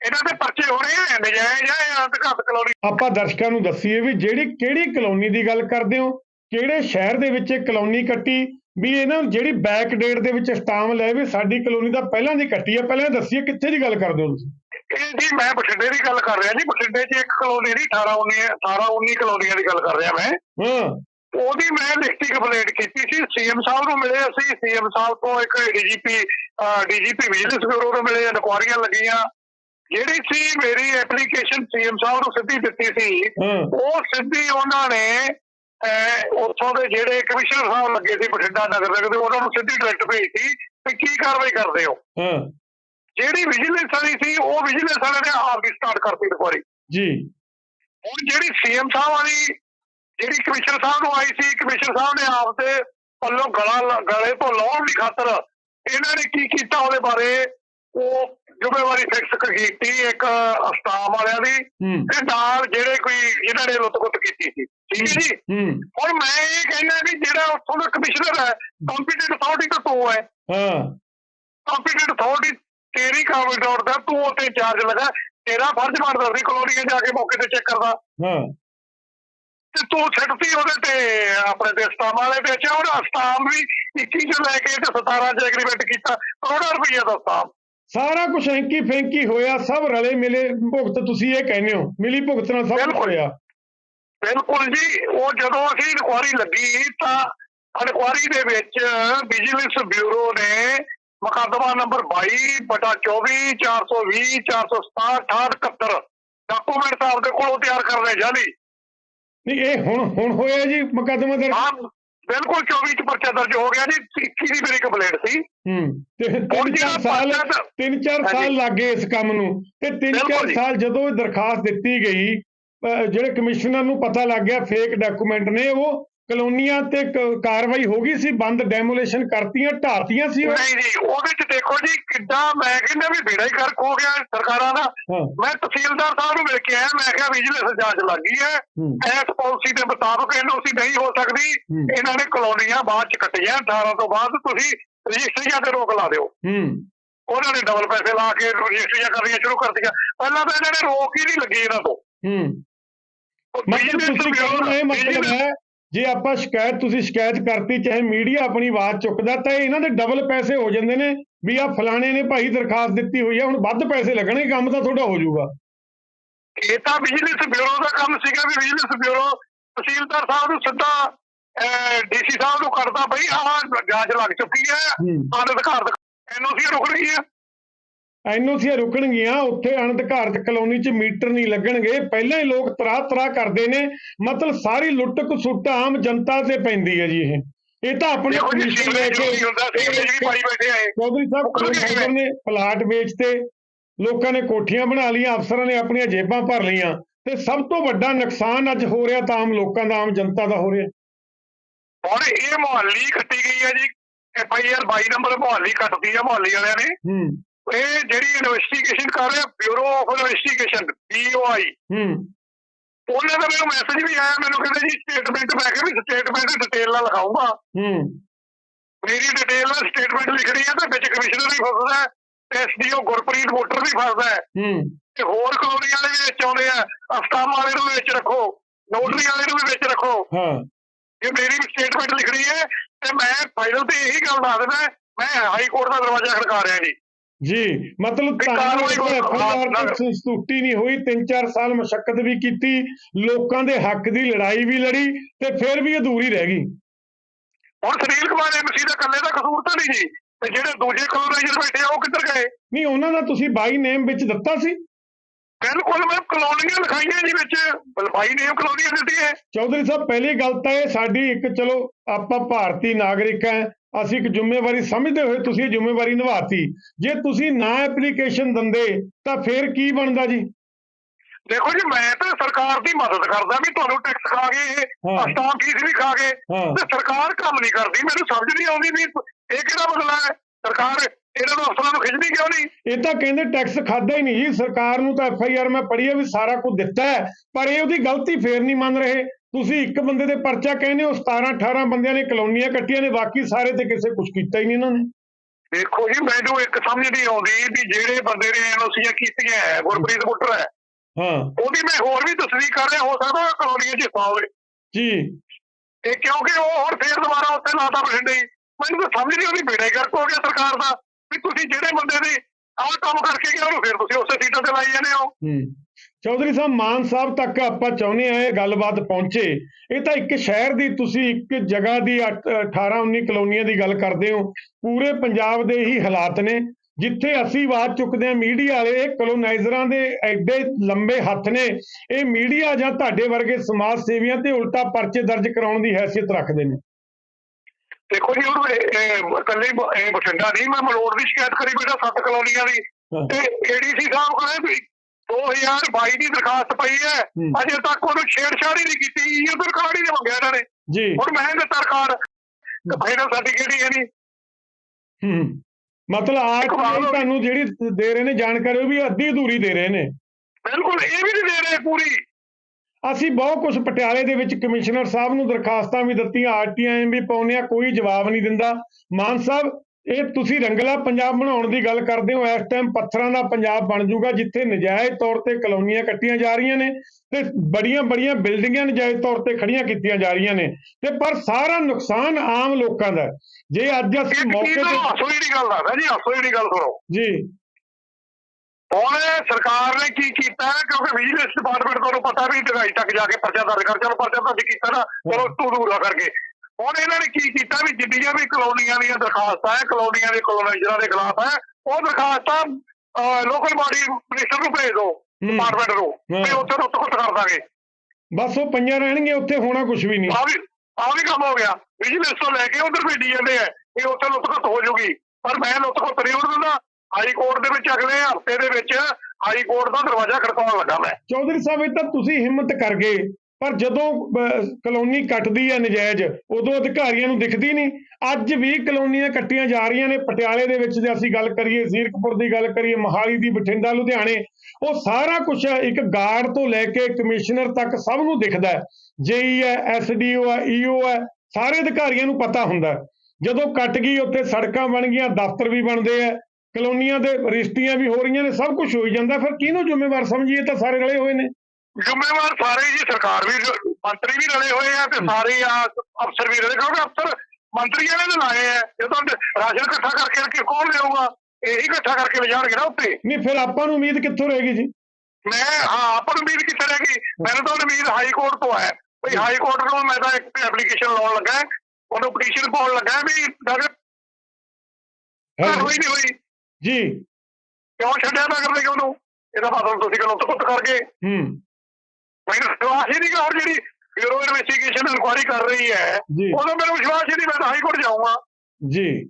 ਇਹਨਾਂ ਦੇ ਪਰਚੇ ਹੋਣੇ ਆ ਨਜਾਇਜ਼ ਆ ਅਧਿਕਾਰਤ ਕਲੋਨੀ। ਆਪਾਂ ਦਰਸ਼ਕਾਂ ਨੂੰ ਦੱਸੀਏ ਵੀ ਜਿਹੜੀ ਕਿਹੜੀ ਕਲੋਨੀ ਦੀ ਗੱਲ ਕਰਦੇ ਹੋ ਕਿਹੜੇ ਸ਼ਹਿਰ ਦੇ ਵਿੱਚ ਇਹ ਕਲੋਨੀ ਕੱਟੀ ਵੀ ਇਹਨਾਂ ਨੂੰ ਜਿਹੜੀ ਬੈਕ ਡੇਟ ਦੇ ਵਿੱਚ ਸਟਾਮ ਲੈ ਵੀ ਸਾਡੀ ਕਲੋਨੀ ਤਾਂ ਪਹਿਲਾਂ ਦੀ ਕੱਟੀ ਆ ਪਹਿਲਾਂ ਦੱਸੀਏ ਕਿੱਥੇ ਦੀ ਗੱਲ ਕਰਦੇ ਹੋ ਤੁਸੀਂ? ਇਹ ਜੀ ਮੈਂ ਬਠਿੰਡੇ ਦੀ ਗੱਲ ਕਰ ਰਿਹਾ ਜੀ ਬਠਿੰਡੇ 'ਚ ਇੱਕ ਕਲੋਨੀ ਨਹੀਂ 18 19 18 19 ਕਲੋਨੀਆਂ ਦੀ ਗੱਲ ਕਰ ਰਿਹਾ ਮੈਂ। ਹਾਂ। ਉਹਦੀ ਮੈਂ ਲਿਖਤੀ ਕੰਪਲੇਂਟ ਕੀਤੀ ਸੀ ਸੀਐਮ ਸਾਹਿਬ ਨੂੰ ਮਿਲੇ ਅਸੀਂ ਸੀਐਮ ਸਾਹਿਬ ਤੋਂ ਇੱਕ ਡੀਜੀਪੀ ਡੀਜੀਪੀ ਵਿਜੀਲੈਂਸ ਬਿਊਰੋ ਤੋਂ ਮਿਲੇ ਇਨਕੁਆਰੀਆਂ ਲੱਗੀਆਂ। ਜਿਹੜੀ ਸੀ ਮੇਰੀ ਐਪਲੀਕੇਸ਼ਨ ਸੀਐਮ ਸਾਹਿਬ ਨੂੰ ਸਿੱਧੀ ਦਿੱਤੀ ਸੀ ਉਹ ਸਿੱਧੀ ਉਹਨਾਂ ਨੇ ਉੱਥੋਂ ਦੇ ਜਿਹੜੇ ਕਮਿਸ਼ਨਰ ਸਾਹਿਬ ਲੱਗੇ ਸੀ ਬਠਿੰਡਾ ਨਗਰ ਦੇ ਉਹਨਾਂ ਨੂੰ ਸਿੱਧੀ ਡਾਇਰੈਕਟ ਭੇਜਤੀ ਕਿ ਕੀ ਕਾਰਵਾਈ ਕਰਦੇ ਹੋ। ਜਿਹੜੀ ਵਿਜੀਲੈਂਸ ਵਾਲੀ ਸੀ ਉਹ ਵਿਜੀਲੈਂਸ ਵਾਲੇ ਨੇ ਆਪ ਦੀ ਸਟਾਰਟ ਕਰਤੀ ਇਨਕੁਆਰੀ ਜੀ। ਹੁਣ ਜਿਹੜੀ ਸੀਐਮ ਸਾਹਿਬ ਵਾਲੀ ਜਿਹੜੀ ਕਮਿਸ਼ਨਰ ਸਾਹਿਬ ਨੂੰ ਆਈ ਸੀ ਕਮਿਸ਼ਨਰ ਸਾਹਿਬ ਨੇ ਆਪ ਤੇ ਪੱਲੋਂ ਗਲਾ ਗਲੇ ਤੋਂ ਲਾਉਣ ਦੀ ਖਾਤਰ ਇਹਨਾਂ ਨੇ ਕੀ ਕੀਤਾ ਉਹਦੇ ਬਾਰੇ ਉਹ ਜ਼ਿੰਮੇਵਾਰੀ ਫਿਕਸ ਕੀਤੀ ਇੱਕ ਅਸਤਾਮ ਵਾਲਿਆਂ ਦੀ ਤੇ ਨਾਲ ਜਿਹੜੇ ਕੋਈ ਜਿਨ੍ਹਾਂ ਨੇ ਲੁੱਟ-ਖੁੱਟ ਕੀਤੀ ਸੀ। ਠੀਕ ਹੈ ਜੀ? ਹੁਣ ਮੈਂ ਇਹ ਕਹਿੰਦਾ ਵੀ ਜਿਹੜਾ ਉੱਥੋਂ ਦਾ ਕਮਿਸ਼ਨਰ ਹੈ ਕੰਪੀਟੈਂਟ ਅਥਾਰਟੀ ਤੋਂ ਤੂੰ ਹੈ। ਹਾਂ। ਕੰਪੀਟੈਂਟ ਅਥਾਰਟੀ ਤੇਰੀ ਕਾਰਵਾਈ ਦਾ ਤੂੰ ਉੱਤੇ ਇੰਚਾਰਜ ਲਗਾ ਤੇਰਾ ਫਰਜ਼ ਬਣਦਾ ਸੀ ਕਲੋਨੀਆਂ ਜਾ ਕੇ ਮੌਕੇ ਤੇ ਚੈੱਕ ਕਰਦਾ। ਹਾਂ। ਤੇ ਤੂੰ ਛੱਡਤੀ ਉਹਦੇ ਤੇ ਆਪਣੇ ਤੇ ਅਸਤਾਮ ਵਾਲੇ ਤੇ ਅੱਛਾ ਉਹਦਾ ਅਸਤਾਮ ਵੀ 21 ਚ ਲੈ ਕੇ ਤੇ 17 ਚ ਐਗਰੀਮੈਂਟ ਕੀਤਾ ਕਰੋੜਾਂ ਰੁਪਈਆ ਦਾ ਅਸਤਾਮ ਸਾਰਾ ਕੁਝ ਹੈਂਕੀ ਫੈਂਕੀ ਹੋਇਆ ਸਭ ਰਲੇ ਮਿਲੇ। ਭੁਗਤ ਤੁਸੀਂ ਇਹ ਕਹਿੰਦੇ ਹੋ ਮਿਲੀ ਭੁਗਤ ਨਾਲ ਸਭ। ਹੋਇਆ। ਬਿਲਕੁਲ ਜੀ ਉਹ ਜਦੋਂ ਅਸੀਂ ਇਨਕੁਆਰੀ ਲੱਗੀ ਤਾਂ ਇਨਕੁਆਰੀ ਦੇ ਵਿੱਚ ਵਿਜੀਲੈਂਸ ਬਿਊਰੋ ਨੇ ਮੁਕੱਦਮਾ ਨੰਬਰ 22 ਬਟਾ 24 420 467 68 ਡਾਕੂਮੈਂਟ ਤਾਂ ਆਪਦੇ ਕੋਲੋਂ ਤਿਆਰ ਕਰਨੇ ਜਾਲੀ ਨਹੀਂ ਇਹ ਹੁਣ ਹੁਣ ਹੋਇਆ ਜੀ ਮੁਕੱਦਮਾ ਦਰਜ? ਹਾਂ। ਬਿਲਕੁਲ 24 ਚ ਪਰਚਾ ਦਰਜ ਹੋ ਗਿਆ ਜੀ 21 ਦੀ ਮੇਰੀ ਕੰਪਲੇਂਟ ਸੀ ਹੂੰ ਤੇ ਤਿੰਨ ਹੁਣ ਚਾਰ ਜਿਹੜਾ ਸਾਲ ਪਰਚਾ ਤਾਂ- ਤਿੰਨ ਚਾਰ ਸਾਲ ਹਾਂਜੀ। ਲੱਗੇ ਇਸ ਕੰਮ ਨੂੰ ਤੇ ਤਿੰਨ ਬਿਲਕੁਲ ਚਾਰ ਜੀ। ਸਾਲ ਜਦੋਂ ਇਹ ਦਰਖਾਸਤ ਦਿੱਤੀ ਗਈ ਜਿਹੜੇ ਕਮਿਸ਼ਨਰ ਨੂੰ ਪਤਾ ਲੱਗ ਗਿਆ ਫੇਕ ਡਾਕੂਮੈਂਟ ਨੇ ਉਹ ਕਲੋਨੀਆਂ ਤੇ ਕਾਰਵਾਈ ਹੋ ਗਈ ਸੀ ਬੰਦ ਡੈਮੋਲੇਸ਼ਨ ਕਰਤੀਆਂ ਢਾਤੀਆਂ ਸੀ। ਨਹੀਂ ਜੀ ਉਹਦੇ ਚ ਦੇਖੋ ਜੀ ਕਿੱਦਾਂ ਮੈਂ ਕਹਿੰਦਾ ਵੀ ਬੇੜਾ ਹੀ ਗਰਕ ਹੋ ਗਿਆ ਸਰਕਾਰਾਂ ਦਾ। ਮੈਂ ਤਹਿਸੀਲਦਾਰ ਸਾਹਿਬ ਨੂੰ ਮਿਲ ਕੇ ਆਇਆ ਮੈਂ ਕਿਹਾ ਵਿਜੀਲੈਂਸ ਜਾਂਚ ਲੱਗ ਹੈ। ਇਸ ਪਾਲਿਸੀ ਦੇ ਮੁਤਾਬਕ ਐਨਓਸੀ ਨਹੀਂ ਹੋ ਸਕਦੀ। ਇਹਨਾਂ ਨੇ ਕਲੋਨੀਆਂ ਬਾਅਦ ਚ ਕੱਟੀਆਂ 18 ਤੋਂ ਬਾਅਦ ਤੁਸੀਂ ਰਜਿਸਟਰੀਆਂ ਤੇ ਰੋਕ ਲਾ ਦਿਓ। ਹੂੰ। ਉਹਨਾਂ ਨੇ ਡਬਲ ਪੈਸੇ ਲਾ ਕੇ ਰਜਿਸਟਰੀਆਂ ਕਰਨੀਆਂ ਸ਼ੁਰੂ ਕਰਤੀਆਂ। ਪਹਿਲਾਂ ਤਾਂ ਇਹਨਾਂ ਨੇ ਰੋਕ ਹੀ ਨਹੀਂ ਲੱਗੀ ਇਹਨਾਂ ਤੋਂ। ਹੂੰ। ਮਤਲਬ ਤੁਸੀਂ ਕਹਿਣਾ ਇਹ ਮਤਲਬ ਹੈ ਜੇ ਆਪਾਂ ਸ਼ਿਕਾਇਤ ਤੁਸੀਂ ਸ਼ਿਕਾਇਤ ਕਰਤੀ ਚਾਹੇ ਮੀਡੀਆ ਆਪਣੀ ਆਵਾਜ਼ ਚੁੱਕਦਾ ਤਾਂ ਇਹਨਾਂ ਦੇ ਡਬਲ ਪੈਸੇ ਹੋ ਜਾਂਦੇ ਨੇ ਵੀ ਆ ਫਲਾਣੇ ਨੇ ਭਾਈ ਦਰਖਾਸਤ ਦਿੱਤੀ ਹੋਈ ਹੈ ਹੁਣ ਵੱਧ ਪੈਸੇ ਲੱਗਣਗੇ ਕੰਮ ਤਾਂ ਤੁਹਾਡਾ ਹੋ ਜਾਊਗਾ। ਇਹ ਤਾਂ ਵਿਜੀਲੈਂਸ ਬਿਊਰੋ ਦਾ ਕੰਮ ਸੀਗਾ ਵੀ ਵਿਜੀਲੈਂਸ ਬਿਊਰੋ ਤਹਿਸੀਲਦਾਰ ਸਾਹਿਬ ਨੂੰ ਸਿੱਧਾ ਡੀਸੀ ਸਾਹਿਬ ਨੂੰ ਕਰਦਾ ਬਈ ਆਹ ਜਾਂਚ ਲੱਗ ਚੁੱਕੀ ਹੈ ਆਹ ਅਧਿਕਾਰ ਐਨਓਸੀ ਰੁਕ ਰਹੀ ਹੈ। ਐਨਓਸੀ ਰੁਕਣਗੀਆਂ ਉੱਥੇ ਅਣਅਧਿਕਾਰਤ ਕਲੋਨੀ 'ਚ ਮੀਟਰ ਨਹੀਂ ਲੱਗਣਗੇ। ਪਹਿਲਾਂ ਹੀ ਲੋਕ ਤਰਾ ਤਰਾ ਕਰਦੇ ਨੇ। ਮਤਲਬ ਸਾਰੀ ਲੁੱਟ ਕਸੁੱਟ ਆਮ ਜਨਤਾ ਤੇ ਪੈਂਦੀ ਹੈ ਜੀ ਇਹ। ਇਹ ਤਾਂ ਆਪਣੇ ਕਮਿਸ਼ਨ ਲੈ ਕੇ ਚੌਧਰੀ ਸਾਹਿਬ ਨੇ ਪਲਾਟ ਵੇਚਤੇ। ਲੋਕਾਂ ਨੇ ਕੋਠੀਆਂ ਬਣਾ ਲਈਆਂ ਅਫਸਰਾਂ ਨੇ ਆਪਣੀਆਂ ਜੇਬਾਂ ਭਰ ਲਈਆਂ। ਤੇ ਸਭ ਤੋਂ ਵੱਡਾ ਨੁਕਸਾਨ ਅੱਜ ਹੋ ਰਿਹਾ ਤਾਂ ਆਮ ਲੋਕਾਂ ਦਾ ਆਮ ਜਨਤਾ ਦਾ ਹੋ ਰਿਹਾ। ਹੁਣ ਇਹ ਮੁਹੱਲੀ ਕੱਟੀ ਗਈ ਹੈ ਜੀ। F I R 22 number Mohali ਕੱਟਦੀ ਹੈ ਮੁਹੱਲੀ ਵਾਲਿਆਂ ਨੇ। ਹੂੰ। ਇਹ ਜਿਹੜੀ ਇਨਵੈਸਟੀਗੇਸ਼ਨ ਕਰ ਰਿਹਾ ਬਿਊਰੋ ਆਫ ਇਨਵੈਸਟੀਗੇਸ਼ਨ ਬੀਓਆਈ ਹੂੰ। ਉਹਨਾਂ ਦਾ ਮੈਨੂੰ ਮੈਸੇਜ ਵੀ ਆਇਆ ਮੈਨੂੰ ਕਹਿੰਦੇ ਜੀ ਸਟੇਟਮੈਂਟ ਮੈਂ ਕਿਹਾ ਵੀ ਸਟੇਟਮੈਂਟ ਡਿਟੇਲ ਨਾਲ ਲਿਖਾਊਂਗਾ। ਹੂੰ। ਮੇਰੀ ਡਿਟੇਲ ਨਾਲ ਸਟੇਟਮੈਂਟ ਲਿਖਣੀ ਹੈ ਤੇ ਵਿੱਚ ਕਮਿਸ਼ਨਰ ਵੀ ਫਸਦਾ ਐਸਡੀਓ ਗੁਰਪ੍ਰੀਤ ਵੋਟਰ ਵੀ ਫਸਦਾ ਹੈ। ਤੇ ਹੋਰ ਕਲੋਨੀ ਵਾਲੇ ਵੀ ਵਿੱਚ ਆਉਂਦੇ ਆ ਅਫਤਾਮ ਵਾਲੇ ਨੂੰ ਵਿੱਚ ਰੱਖੋ ਨੋਟਰੀ ਵਾਲੇ ਨੂੰ ਵੀ ਵਿੱਚ ਰੱਖੋ। ਹਾਂ। ਜੇ ਮੇਰੀ ਵੀ ਸਟੇਟਮੈਂਟ ਲਿਖਣੀ ਹੈ ਤੇ ਮੈਂ ਫਾਈਨਲ ਤੇ ਇਹੀ ਗੱਲ ਦੱਸ ਦਿੰਦਾ ਮੈਂ ਹਾਈ ਕੋਰਟ ਦਾ ਦਰਵਾਜ਼ਾ ਖੜਕਾ ਰਿਹਾ ਜੀ। ਜੀ ਮਤਲਬ ਵੀ ਤਾਂ ਕਾਰਵਾਈ ਕੋਈ ਐਫਆਈਆਰ ਨਾ- ਤੱਕ ਸੰਸਤੁਸ਼ਟੀ ਨਹੀਂ ਹੋਈ 3-4 ਸਾਲ ਮੁਸ਼ਕਲ ਵੀ ਕੀਤੀ ਲੋਕਾਂ ਦੇ ਹੱਕ ਦੀ ਲੜਾਈ ਵੀ ਲੜੀ ਤੇ ਫਿਰ ਵੀ ਅਧੂਰੀ ਰਹਿ ਗਈ। ਹੁਣ ਸੁਨੀਲ ਕੁਮਾਰ ਐਮਸੀ ਦਾ ਇਕੱਲੇ ਦਾ ਕਸੂਰ ਤਾਂ ਨਹੀਂ ਜੀ ਤੇ ਜਿਹੜੇ ਦੂਜੇ ਕਲੋਨਾਈਜ਼ਰ ਬੈਠੇ ਆ ਉਹ ਕਿੱਧਰ ਗਏ? ਨਹੀਂ ਉਹਨਾਂ ਦਾ ਤੁਸੀਂ ਬਾਈ ਨੇਮ ਵਿੱਚ ਦਿੱਤਾ ਸੀ? ਬਿਲਕੁਲ ਮੈਂ ਕਲੋਨੀਆਂ ਲਿਖਾਈਆਂ ਜੀ ਵਿੱਚ। ਬਲਬਾਈ ਨੇ ਕਲੋਨੀਆਂ ਦਿੱਤੀ ਹੈ। ਚੌਧਰੀ ਸਾਹਿਬ ਪਹਿਲੀ ਗੱਲ ਤਾਂ ਇਹ ਸਾਡੀ ਇੱਕ ਚਲੋ ਆਪਾਂ ਭਾਰਤੀ ਨਾਗਰਿਕ ਹੈ। ਅਸੀਂ ਇੱਕ ਜ਼ਿੰਮੇਵਾਰੀ ਸਮਝਦੇ ਹੋਏ ਤੁਸੀਂ ਇਹ ਜ਼ਿੰਮੇਵਾਰੀ ਨਿਭਾਤੀ। ਜੇ ਤੁਸੀਂ ਨਾ ਐਪਲੀਕੇਸ਼ਨ ਦਿੰਦੇ ਤਾਂ ਫਿਰ ਕੀ ਬਣਦਾ ਜੀ? ਦੇਖੋ ਜੀ ਮੈਂ ਤਾਂ ਸਰਕਾਰ ਦੀ ਮਦਦ ਕਰਦਾ ਵੀ ਤੁਹਾਨੂੰ ਟੈਕਸ ਖਾ ਗਏ। ਸਟਾਮ ਫੀਸ ਵੀ ਖਾ ਗਏ ਤੇ ਸਰਕਾਰ ਕੰਮ ਨਹੀਂ ਕਰਦੀ। ਮੈਨੂੰ ਸਮਝ ਨਹੀਂ ਆਉਂਦੀ ਵੀ ਇਹ ਕਿਹੜਾ ਮਸਲਾ ਹੈ? ਸਰਕਾਰ ਇਹਨਾਂ ਨੂੰ ਅਫਸਰਾਂ ਨੂੰ ਖਿੱਚਦੀ ਕਿਉਂ ਨਹੀਂ? ਇਹ ਤਾਂ ਕਹਿੰਦੇ ਟੈਕਸ ਖਾਦਾ ਹੀ ਨਹੀਂ ਜੀ। ਸਰਕਾਰ ਨੂੰ ਤਾਂ ਐਫ ਆਈ ਆਰ ਮੈਂ ਪੜ੍ਹੀ ਹੈ ਵੀ ਸਾਰਾ ਕੁਝ ਦਿੱਤਾ ਹੈ ਪਰ ਇਹ ਉਹਦੀ ਗਲਤੀ ਫੇਰ ਨਹੀਂ ਮੰਨ ਰਹੇ। ਤੁਸੀਂ ਇੱਕ ਬੰਦੇ ਦੇ ਪਰਚਾ ਕਹਿੰਦੇ ਹੋ 17 18 ਬੰਦਿਆਂ ਨੇ ਕਲੋਨੀਆਂ ਕੱਟੀਆਂ ਨੇ ਬਾਕੀ ਸਾਰੇ ਤੇ ਕਿਸੇ ਕੁਝ ਕੀਤਾ ਹੀ ਨਹੀਂ ਇਹਨਾਂ ਨੇ। ਦੇਖੋ ਜੀ ਮੈਨੂੰ ਇੱਕ ਸਮਝ ਨਹੀਂ ਆਉਂਦੀ ਵੀ ਜਿਹੜੇ ਬੰਦੇ ਨੇ ਐਨਓਸੀਆਂ ਕੀਤੀਆਂ ਹੈ ਗੁਰਪ੍ਰੀਤ ਬੁੱਟਰ ਹੈ ਹਾਂ। ਉਹਦੀ ਮੈਂ ਹੋਰ ਵੀ ਤਸਦੀਕ ਕਰ ਰਿਹਾ ਹੋ ਸਕਦਾ ਉਹ ਕਲੋਨੀਆਂ 'ਚ ਹਿੱਸਾ ਹੋਵੇ। ਜੀ। ਤੇ ਕਿਉਂਕਿ ਉਹ ਹੁਣ ਫੇਰ ਦੁਬਾਰਾ ਉੱਥੇ ਲਾਤਾ ਬਠਿੰਡੇ। ਮੈਨੂੰ ਤਾਂ ਸਮਝ ਨਹੀਂ ਆਉਂਦੀ ਬੇੜਾ ਹੀ ਗਰਕ ਹੋ ਗਿਆ ਸਰਕਾਰ ਦਾ। ਵੀ ਤੁਸੀਂ ਜਿਹੜੇ ਬੰਦੇ ਦੇ ਆਹ ਕੰਮ ਕਰਕੇ ਗਏ ਉਹਨੂੰ ਫੇਰ ਤੁਸੀਂ ਉਸੇ ਸੀਟਾਂ ਤੇ ਲਾਈ ਜਾਂਦੇ ਹੋ। ਹੂੰ। ਚੌਧਰੀ ਸਾਹਿਬ, ਮਾਨ ਸਾਹਿਬ ਤੱਕ ਆਪਾਂ ਚਾਹੁੰਦੇ ਆ ਇਹ ਗੱਲਬਾਤ ਪਹੁੰਚੇ। ਇਹ ਤਾਂ ਇੱਕ ਸ਼ਹਿਰ ਦੀ ਤੁਸੀਂ ਇੱਕ ਜਗ੍ਹਾ ਦੀ 18 19 ਕਲੋਨੀਆਂ ਦੀ ਗੱਲ ਕਰਦੇ ਹੋ। ਪੂਰੇ ਪੰਜਾਬ ਦੇ ਹੀ ਹਾਲਾਤ ਨੇ, ਜਿੱਥੇ ਅਸੀਂ ਆਵਾਜ਼ ਚੁੱਕਦੇ ਆ ਮੀਡੀਆ ਵਾਲੇ, ਇਹ ਕਲੋਨਾਈਜ਼ਰਾਂ ਦੇ ਐਡੇ ਲੰਬੇ ਹੱਥ ਨੇ। ਇਹ ਮੀਡੀਆ ਜਾਂ ਤੁਹਾਡੇ ਵਰਗੇ ਸਮਾਜ ਸੇਵੀਆਂ ਤੇ ਉਲਟਾ ਪਰਚੇ ਦਰਜ ਕਰਾਉਣ ਦੀ ਹੈਸੀਅਤ ਰੱਖਦੇ ਨੇ। ਦੇਖੋ ਜੀ ਉਹ ਇਕੱਲੇ ਇਹ ਬਠਿੰਡਾ ਨਹੀਂ ਮੈਂ ਮਲੋੜ ਦੀ ਸ਼ਿਕਾਇਤ ਕਰੀ ਬੇਟਾ ਸੱਤ ਕਲੋਨੀਆਂ ਦੀ। ਤੇ ਏਡੀਸੀ ਸਾਹਿਬ ਕੋਲੇ ਵੀ 2022 ਦੀ ਦਰਖਾਸਤ ਪਈ ਹੈ। ਅਜੇ ਤੱਕ ਉਹਨੂੰ ਛੇੜਛਾੜ ਹੀ ਨਹੀਂ ਕੀਤੀ ਇਹ ਤਾਂ ਰਿਕਾਰਡ ਹੀ ਨਹੀਂ ਮੰਗਿਆ ਇਹਨਾਂ ਨੇ? ਜੀ। ਹੁਣ ਮੈਂ ਰਿਕਾਰਡ ਤੇ ਫਾਈਨਲ ਸਰਟੀਫਿਕੇਟ ਹੀ ਨਹੀਂ ਹੂੰ। ਮਤਲਬ ਉਹ- ਤੁਹਾਨੂੰ ਜਿਹੜੀ ਦੇ ਰਹੇ ਨੇ ਜਾਣਕਾਰੀ ਉਹ ਵੀ ਅੱਧੀ ਅਧੂਰੀ ਦੇ ਰਹੇ ਨੇ। ਬਿਲਕੁਲ ਇਹ ਵੀ ਨਹੀਂ ਦੇ ਰਹੇ ਪੂਰੀ। ਅਸੀਂ ਬਹੁਤ ਕੁਝ ਪਟਿਆਲੇ ਦੇ ਵਿੱਚ ਕਮਿਸ਼ਨਰ ਸਾਹਿਬ ਨੂੰ ਦਰਖਾਸਤਾਂ ਵੀ ਦਿੱਤੀਆਂ ਆਰਟੀਆਈਐਮ ਵੀ ਪਾਉਂਦੇ ਆ ਕੋਈ ਜਵਾਬ ਨਹੀਂ ਦਿੰਦਾ। ਮਾਨ ਸਾਹਿਬ ਇਹ ਤੁਸੀਂ ਰੰਗਲਾ ਪੰਜਾਬ ਬਣਾਉਣ ਦੀ ਗੱਲ ਕਰਦੇ ਹੋ ਇਸ ਟਾਈਮ ਪੱਥਰਾਂ ਦਾ ਪੰਜਾਬ ਬਣ ਜਾਊਗਾ ਜਿੱਥੇ ਨਜਾਇਜ਼ ਤੌਰ ਤੇ ਕਲੋਨੀਆਂ ਕੱਟੀਆਂ ਜਾ ਰਹੀਆਂ ਨੇ ਤੇ ਬੜੀਆਂ ਬੜੀਆਂ ਬਿਲਡਿੰਗਾਂ ਨਜਾਇਜ਼ ਤੌਰ ਤੇ ਖੜੀਆਂ ਕੀਤੀਆਂ ਜਾ ਰਹੀਆਂ ਨੇ। ਤੇ ਪਰ ਸਾਰਾ ਨੁਕਸਾਨ ਆਮ ਲੋਕਾਂ ਦਾ। ਜੇ ਅੱਜ ਅਸੀਂ ਮੌਕੇ ਤੇ ਹਾਸੋ ਜਿਹੜੀ ਗੱਲ ਦੱਸਦਾ ਜੀ ਹਾਸੋ ਜਿਹੜੀ ਗੱਲ ਸੁਣੋ। ਜੀ। ਹੁਣ ਸਰਕਾਰ ਨੇ ਕੀ ਕੀਤਾ? ਕਿਉਂਕਿ ਵਿਜੀਲੈਂਸ ਡਿਪਾਰਟਮੈਂਟ ਤੁਹਾਨੂੰ ਪਤਾ ਵੀ ਢਗਾਈ ਤੱਕ ਜਾ ਕੇ ਪਰਚਾ ਦਰਜ ਕਰ ਚਲੋ ਪਰਚਾ ਦਰਜ ਕੀਤਾ ਨਾ ਚਲੋ ਦੂਰਾ ਕਰਕੇ। ਹੁਣ ਇਹਨਾਂ ਨੇ ਕੀ ਕੀਤਾ ਵੀ ਜਿੰਨੀਆਂ ਵੀ ਕਲੋਨੀਆਂ ਦੀਆਂ ਦਰਖਾਸਤਾਂ ਹੈ ਕਲੋਨੀਆਂ ਦੇ ਕਲੋਨਾਈਜ਼ਰਾਂ ਦੇ ਖਿਲਾਫ ਹੈ ਉਹ ਦਰਖਾਸਤਾਂ ਲੋਕਲ ਬਾਡੀ ਮਿਨਿਸਟਰ ਨੂੰ ਭੇਜ ਦਿਓ ਡਿਪਾਰਟਮੈਂਟ ਨੂੰ। ਤੇ ਉੱਥੇ ਰੁੱਤ ਕੁੱਟ ਕਰ ਦਾਂਗੇ। ਬਸ ਉਹ ਪਈਆਂ ਰਹਿਣਗੀਆਂ ਉੱਥੇ ਹੋਣਾ ਕੁਝ ਵੀ ਨਹੀਂ। ਆ ਵੀ ਆਹ ਵੀ ਕੰਮ ਹੋ ਗਿਆ। ਵਿਜੀਲੈਂਸ ਤੋਂ ਲੈ ਕੇ ਉਧਰ ਭੇਜੀ ਜਾਂਦੇ ਆ ਇਹ ਉੱਥੇ ਲੁੱਟ ਹੋ ਜੂਗੀ ਪਰ ਮੈਂ ਲੁੱਟ ਖੁੱਟ ਨਹੀਂ ਹੋਣ ਦਿੰਦਾ। ਹਾਈ ਕੋਰਟ ਦੇ ਵਿੱਚ ਅਗਲੇ ਹਫ਼ਤੇ ਦੇ ਵਿੱਚ ਹਾਈ ਕੋਰਟ ਦਾ ਦਰਵਾਜ਼ਾ ਖੜਕਾਉਣ ਲੱਗਾ ਮੈਂ। ਚੌਧਰੀ ਸਾਹਿਬ, ਇਹ ਤਾਂ ਤੁਸੀਂ ਹਿੰਮਤ ਕਰ ਗਏ, ਪਰ ਜਦੋਂ ਕਲੋਨੀ ਕੱਟਦੀ ਹੈ ਨਜਾਇਜ਼, ਉਦੋਂ ਅਧਿਕਾਰੀਆਂ ਨੂੰ ਦਿਖਦੀ ਨਹੀਂ। ਅੱਜ ਵੀ ਕਲੋਨੀਆਂ ਕੱਟੀਆਂ ਜਾ ਰਹੀਆਂ ਨੇ, ਪਟਿਆਲੇ ਦੇ ਵਿੱਚ ਜੇ ਅਸੀਂ ਗੱਲ ਕਰੀਏ ਜ਼ੀਰਕਪੁਰ ਦੀ ਗੱਲ ਕਰੀਏ, ਮੋਹਾਲੀ ਦੀ, ਬਠਿੰਡਾ, ਲੁਧਿਆਣੇ, ਉਹ ਸਾਰਾ ਕੁਝ ਇੱਕ ਗਾਰਡ ਤੋਂ ਲੈ ਕੇ ਕਮਿਸ਼ਨਰ ਤੱਕ ਸਭ ਨੂੰ ਦਿਖਦਾ ਹੈ। ਜੇਈ ਹੈ ਐਸਡੀਓ ਹੈ ਈਓ ਹੈ, ਸਾਰੇ ਅਧਿਕਾਰੀਆਂ ਨੂੰ ਪਤਾ ਹੁੰਦਾ ਜਦੋਂ ਕੱਟ ਗਈ, ਉੱਥੇ ਸੜਕਾਂ ਬਣ ਗਈਆਂ, ਦਫ਼ਤਰ ਵੀ ਬਣਦੇ ਆ ਕਲੋਨੀਆਂ ਦੇ ਰਜਿਸਟਰੀਆਂ ਵੀ ਹੋ ਰਹੀਆਂ ਨੇ ਸਭ ਕੁਝ ਹੋਈ ਜਾਂਦਾ। ਫਿਰ ਕਿਹਨੂੰ ਜ਼ਿੰਮੇਵਾਰ ਸਮਝੀਏ? ਤਾਂ ਸਾਰੇ ਰਲੇ ਹੋਏ ਨੇ। ਜ਼ਿੰਮੇਵਾਰ ਸਾਰੇ ਜੀ ਸਰਕਾਰ ਵੀ ਮੰਤਰੀ ਵੀ ਰਲੇ ਹੋਏ ਆ ਤੇ ਸਾਰੇ ਆ ਅਫਸਰ ਵੀ ਰਲੇ ਕਿਉਂਕਿ ਅਫਸਰ ਮੰਤਰੀਆਂ ਨੇ ਤਾਂ ਲਾਏ ਆ। ਜਦੋਂ ਰਾਸ਼ਨ ਇਕੱਠਾ ਕਰਕੇ ਕੌਣ ਲਿਆਊਗਾ? ਇਹੀ ਇਕੱਠਾ ਕਰਕੇ ਲਿਜਾਣਗੇ ਨਾ ਉੱਤੇ। ਨਹੀਂ ਫਿਰ ਆਪਾਂ ਨੂੰ ਉਮੀਦ ਕਿੱਥੋਂ ਰਹੇਗੀ ਜੀ? ਮੈਂ ਹਾਂ ਆਪਾਂ ਨੂੰ ਉਮੀਦ ਕਿੱਥੇ ਰਹਿ ਗਈ? ਮੈਨੂੰ ਤਾਂ ਉਮੀਦ ਹਾਈ ਕੋਰਟ ਤੋਂ ਹੈ। ਭਈ ਹਾਈ ਕੋਰਟ ਨੂੰ ਮੈਂ ਤਾਂ ਇੱਕ ਐਪਲੀਕੇਸ਼ਨ ਲਾਉਣ ਲੱਗਾ। ਉਹਨੂੰ ਪਟੀਸ਼ਨ ਪਾਉਣ ਲੱਗਾ ਵੀ ਨਗਰ ਹੋਈ ਨਹੀਂ ਹੋਈ। ਜੀ। ਕਿਉਂ ਛੱਡਿਆ ਨਗਰ ਦੇ ਉਹਨੂੰ ਇਹਦਾ ਮਤਲਬ ਤੁਸੀਂ ਕਿਉਂ ਤੁੱਤ ਕਰਕੇ? ਹੂੰ। ਮੈਨੂੰ ਵਿਸ਼ਵਾਸ ਹੀ ਨਹੀਂ ਕਿ ਹੁਣ ਜਿਹੜੀ ਬਿਊਰੋ ਇਨਵੈਸਟੀਗੇਸ਼ਨ ਇਨਕੁਆਇਰੀ ਕਰ ਰਹੀ ਹੈ। ਉਦੋਂ ਮੈਨੂੰ ਵਿਸ਼ਵਾਸ ਹੀ ਨਹੀਂ ਮੈਂ ਤਾਂ ਹਾਈ ਕੋਰਟ ਜਾਊਂਗਾ। ਜੀ।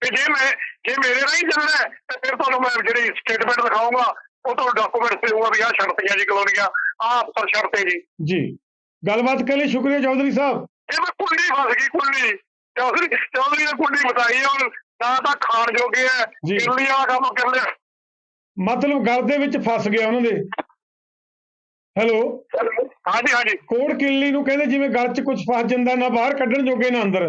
ਤੇ ਜੇ ਮੈਂ ਜੇ ਮੇਰੇ ਨਾਲ ਹੀ ਚੱਲਣਾ ਹੈ, ਤਾਂ ਫਿਰ ਤੁਹਾਨੂੰ ਮੈਂ ਜਿਹੜੀ ਸਟੇਟਮੈਂਟ ਦਿਖਾਊਂਗਾ ਉਹ ਤੁਹਾਨੂੰ ਡਾਕੂਮੈਂਟ ਦੇਊਂਗਾ ਵੀ ਆਹ ਛੱਡਤੀਆਂ ਜੀ ਕਲੋਨੀਆਂ। ਆਹ ਅਫਸਰ ਛੱਡਤੇ ਜੀ। ਜੀ। ਗੱਲਬਾਤ ਕਰਨ ਲਈ ਸ਼ੁਕਰੀਆ ਚੌਧਰੀ ਸਾਹਿਬ। ਇਹ ਮੈਂ ਕੁੰਡੀ ਫਸ ਗਈ ਕੁੰਡੀ। ਚੌਧਰੀ ਚੌਧਰੀ ਨੇ ਕੁੰਡੀ ਬਤਾਈ ਹੁਣ ਨਾ ਤਾਂ ਖਾਣ ਜੋਗੇ ਹੈ। ਕਿਰਲੀ ਵਾਲਾ ਕੰਮ ਕਰ ਲਿਆ ਮਤਲਬ ਗੱਲ ਦੇ ਵਿੱਚ ਫਸ ਗਿਆ ਉਹਨਾਂ ਦੇ। ਹੈਲੋ। ਹਾਂਜੀ ਹਾਂਜੀ। ਕੋੜ ਕਿੱਲੀ ਨੂੰ ਕਹਿੰਦੇ ਜਿਵੇਂ ਗੱਲ 'ਚ ਕੁਝ ਫਸ ਜਾਂਦਾ ਨਾ ਬਾਹਰ ਕੱਢਣ ਜੋਗੇ ਨਾ ਅੰਦਰ।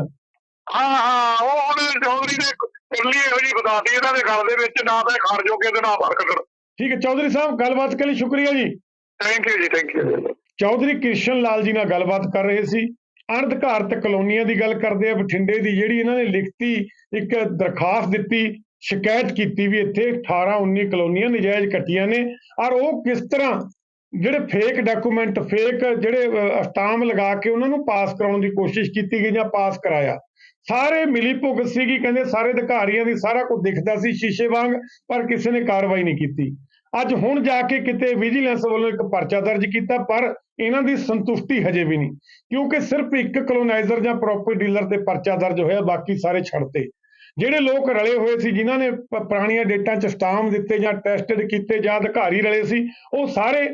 ਹਾਂ ਹਾਂ ਉਹ ਹੁਣ ਚੌਧਰੀ ਨੇ ਕਿਰਲੀ ਇਹੋ ਜੀ ਬਤਾਤੀ ਇਹਨਾਂ ਦੇ ਗੱਲ ਦੇ ਵਿੱਚ ਨਾ ਤਾਂ ਖਾਣ ਜੋਗੇ ਤੇ ਨਾ ਬਾਹਰ ਕੱਢਣ। ਠੀਕ ਹੈ ਚੌਧਰੀ ਸਾਹਿਬ ਗੱਲਬਾਤ ਕਰਨ ਲਈ ਸ਼ੁਕਰੀਆ ਜੀ। ਥੈਂਕ ਯੂ ਜੀ ਥੈਂਕ ਯੂ ਚੌਧਰੀ ਕ੍ਰਿਸ਼ਨ ਲਾਲ ਜੀ ਨਾਲ ਗੱਲਬਾਤ ਕਰ ਰਹੇ ਸੀ। ਅਣਧਿਕਾਰਤ ਕਲੋਨੀਆਂ ਦੀ ਗੱਲ ਕਰਦੇ ਆ, ਬਠਿੰਡੇ ਦੀ ਜਿਹੜੀ ਇਹਨਾਂ ਨੇ ਲਿਖਤੀ ਇੱਕ ਦਰਖਾਸਤ ਦਿੱਤੀ, ਸ਼ਿਕਾਇਤ ਕੀਤੀ ਵੀ ਇੱਥੇ 18 19 ਕਲੋਨੀਆਂ ਨਜਾਇਜ਼ ਕੱਟੀਆਂ ਨੇ, ਔਰ ਉਹ ਕਿਸ ਤਰ੍ਹਾਂ ਜਿਹੜੇ ਫੇਕ ਡਾਕੂਮੈਂਟ ਫੇਕ ਜਿਹੜੇ ਅਸਟਾਮ ਲਗਾ ਕੇ ਉਹਨਾਂ ਨੂੰ ਪਾਸ ਕਰਾਉਣ ਦੀ ਕੋਸ਼ਿਸ਼ ਕੀਤੀ ਗਈ ਜਾਂ ਪਾਸ ਕਰਾਇਆ। ਸਾਰੇ ਮਿਲੀ ਭੁਗਤ ਸੀਗੀ, ਕਹਿੰਦੇ ਸਾਰੇ ਅਧਿਕਾਰੀਆਂ ਦੀ ਸਾਰਾ ਕੁਝ ਦਿਖਦਾ ਸੀ, ਸ਼ੀਸ਼ੇ ਵਾਂਗ, ਪਰ ਕਿਸੇ ਨੇ ਕਾਰਵਾਈ ਨਹੀਂ ਕੀਤੀ। ਅੱਜ ਹੁਣ ਜਾ ਕੇ ਕਿਤੇ ਵਿਜੀਲੈਂਸ ਵੱਲੋਂ ਇੱਕ ਪਰਚਾ ਦਰਜ ਕੀਤਾ, ਪਰ ਇਹਨਾਂ ਦੀ ਸੰਤੁਸ਼ਟੀ ਹਜੇ ਵੀ ਨਹੀਂ, ਕਿਉਂਕਿ ਸਿਰਫ ਇੱਕ ਕਲੋਨਾਈਜ਼ਰ ਜਾਂ ਪ੍ਰਾਪਰਟੀ ਡੀਲਰ ਤੇ ਪਰਚਾ ਦਰਜ ਹੋਇਆ, ਬਾਕੀ ਸਾਰੇ ਛੱਡਤੇ। ਜਿਹੜੇ ਲੋਕ ਰਲੇ ਹੋਏ ਸੀ, ਜਿਨ੍ਹਾਂ ਨੇ ਪੁਰਾਣੀਆਂ ਡੇਟਾਂ 'ਚ ਸਟਾਮ ਦਿੱਤੇ ਜਾਂ ਟੈਸਟਡ ਕੀਤੇ ਜਾਂ ਅਧਿਕਾਰੀ ਰਲੇ ਸੀ, ਉਹ ਸਾਰੇ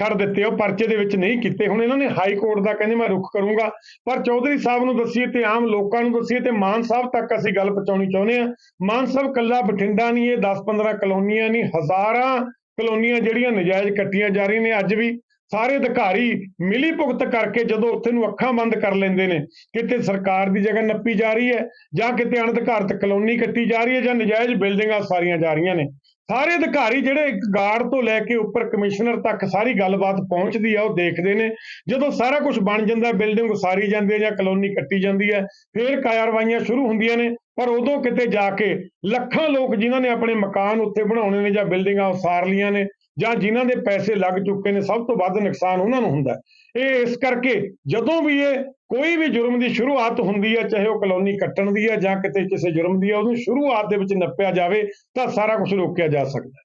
ਛੱਡ ਦਿੱਤੇ, ਉਹ ਪਰਚੇ ਦੇ ਵਿੱਚ ਨਹੀਂ ਕੀਤੇ। ਹੁਣ ਇਹਨਾਂ ਨੇ ਹਾਈ ਕੋਰਟ ਦਾ ਕਹਿੰਦੇ ਮੈਂ ਰੁਖ ਕਰੂੰਗਾ। ਪਰ ਚੌਧਰੀ ਸਾਹਿਬ ਨੂੰ ਦੱਸੀਏ ਤੇ ਆਮ ਲੋਕਾਂ ਨੂੰ ਦੱਸੀਏ ਤੇ ਮਾਨ ਸਾਹਿਬ ਤੱਕ ਅਸੀਂ ਗੱਲ ਪਹੁੰਚਾਉਣੀ ਚਾਹੁੰਦੇ ਹਾਂ। ਮਾਨ ਸਾਹਿਬ ਕੱਲਾ ਬਠਿੰਡਾ ਨਹੀਂ ਇਹ 10-15 ਕਲੋਨੀਆਂ ਨਹੀਂ, ਹਜ਼ਾਰਾਂ ਕਲੋਨੀਆਂ ਜਿਹੜੀਆਂ ਨਜਾਇਜ਼ ਕੱਟੀਆਂ ਜਾ ਰਹੀਆਂ ਨੇ ਅੱਜ ਵੀ। ਸਾਰੇ ਅਧਿਕਾਰੀ ਮਿਲੀ ਭੁਗਤ ਕਰਕੇ ਜਦੋਂ ਉੱਥੇ ਨੂੰ ਅੱਖਾਂ ਬੰਦ ਕਰ ਲੈਂਦੇ ਨੇ, ਕਿਤੇ ਸਰਕਾਰ ਦੀ ਜਗ੍ਹਾ ਨੱਪੀ ਜਾ ਰਹੀ ਹੈ ਜਾਂ ਕਿਤੇ ਅਣਅਧਿਕਾਰਤ ਕਲੋਨੀ ਕੱਟੀ ਜਾ ਰਹੀ ਹੈ ਜਾਂ ਨਜਾਇਜ਼ ਬਿਲਡਿੰਗਾਂ ਸਾਰੀਆਂ ਜਾ ਰਹੀਆਂ ਨੇ, ਸਾਰੇ ਅਧਿਕਾਰੀ ਜਿਹੜੇ ਇੱਕ ਗਾਰਡ ਤੋਂ ਲੈ ਕੇ ਉੱਪਰ ਕਮਿਸ਼ਨਰ ਤੱਕ ਸਾਰੀ ਗੱਲਬਾਤ ਪਹੁੰਚਦੀ ਆ, ਉਹ ਦੇਖਦੇ ਨੇ, ਜਦੋਂ ਸਾਰਾ ਕੁਝ ਬਣ ਜਾਂਦਾ, ਬਿਲਡਿੰਗ ਉਸਾਰੀ ਜਾਂਦੀ ਹੈ ਜਾਂ ਕਲੋਨੀ ਕੱਟੀ ਜਾਂਦੀ ਹੈ, ਫਿਰ ਕਾਰਵਾਈਆਂ ਸ਼ੁਰੂ ਹੁੰਦੀਆਂ ਨੇ, ਪਰ ਉਦੋਂ ਕਿਤੇ ਜਾ ਕੇ ਲੱਖਾਂ ਲੋਕ ਜਿਨ੍ਹਾਂ ਨੇ ਆਪਣੇ ਮਕਾਨ ਉੱਥੇ ਬਣਾਉਣੇ ਨੇ ਜਾਂ ਬਿਲਡਿੰਗਾਂ ਉਸਾਰ ਲੀਆਂ ਨੇ ਜਾਂ ਜਿਨ੍ਹਾਂ ਦੇ ਪੈਸੇ ਲੱਗ ਚੁੱਕੇ ਨੇ, ਸਭ ਤੋਂ ਵੱਧ ਨੁਕਸਾਨ ਉਹਨਾਂ ਨੂੰ ਹੁੰਦਾ ਇਹ ਇਸ ਕਰਕੇ ਜਦੋਂ ਵੀ ਇਹ ਕੋਈ ਵੀ ਜੁਰਮ ਦੀ ਸ਼ੁਰੂਆਤ ਹੁੰਦੀ ਹੈ, ਚਾਹੇ ਉਹ ਕਲੋਨੀ ਕੱਟਣ ਦੀ ਹੈ ਜਾਂ ਕਿਤੇ ਕਿਸੇ ਜੁਰਮ ਦੀ ਹੈ, ਉਹਨੂੰ ਸ਼ੁਰੂਆਤ ਦੇ ਵਿੱਚ ਨੱਪਿਆ ਜਾਵੇ ਤਾਂ ਸਾਰਾ ਕੁਝ ਰੋਕਿਆ ਜਾ ਸਕਦਾ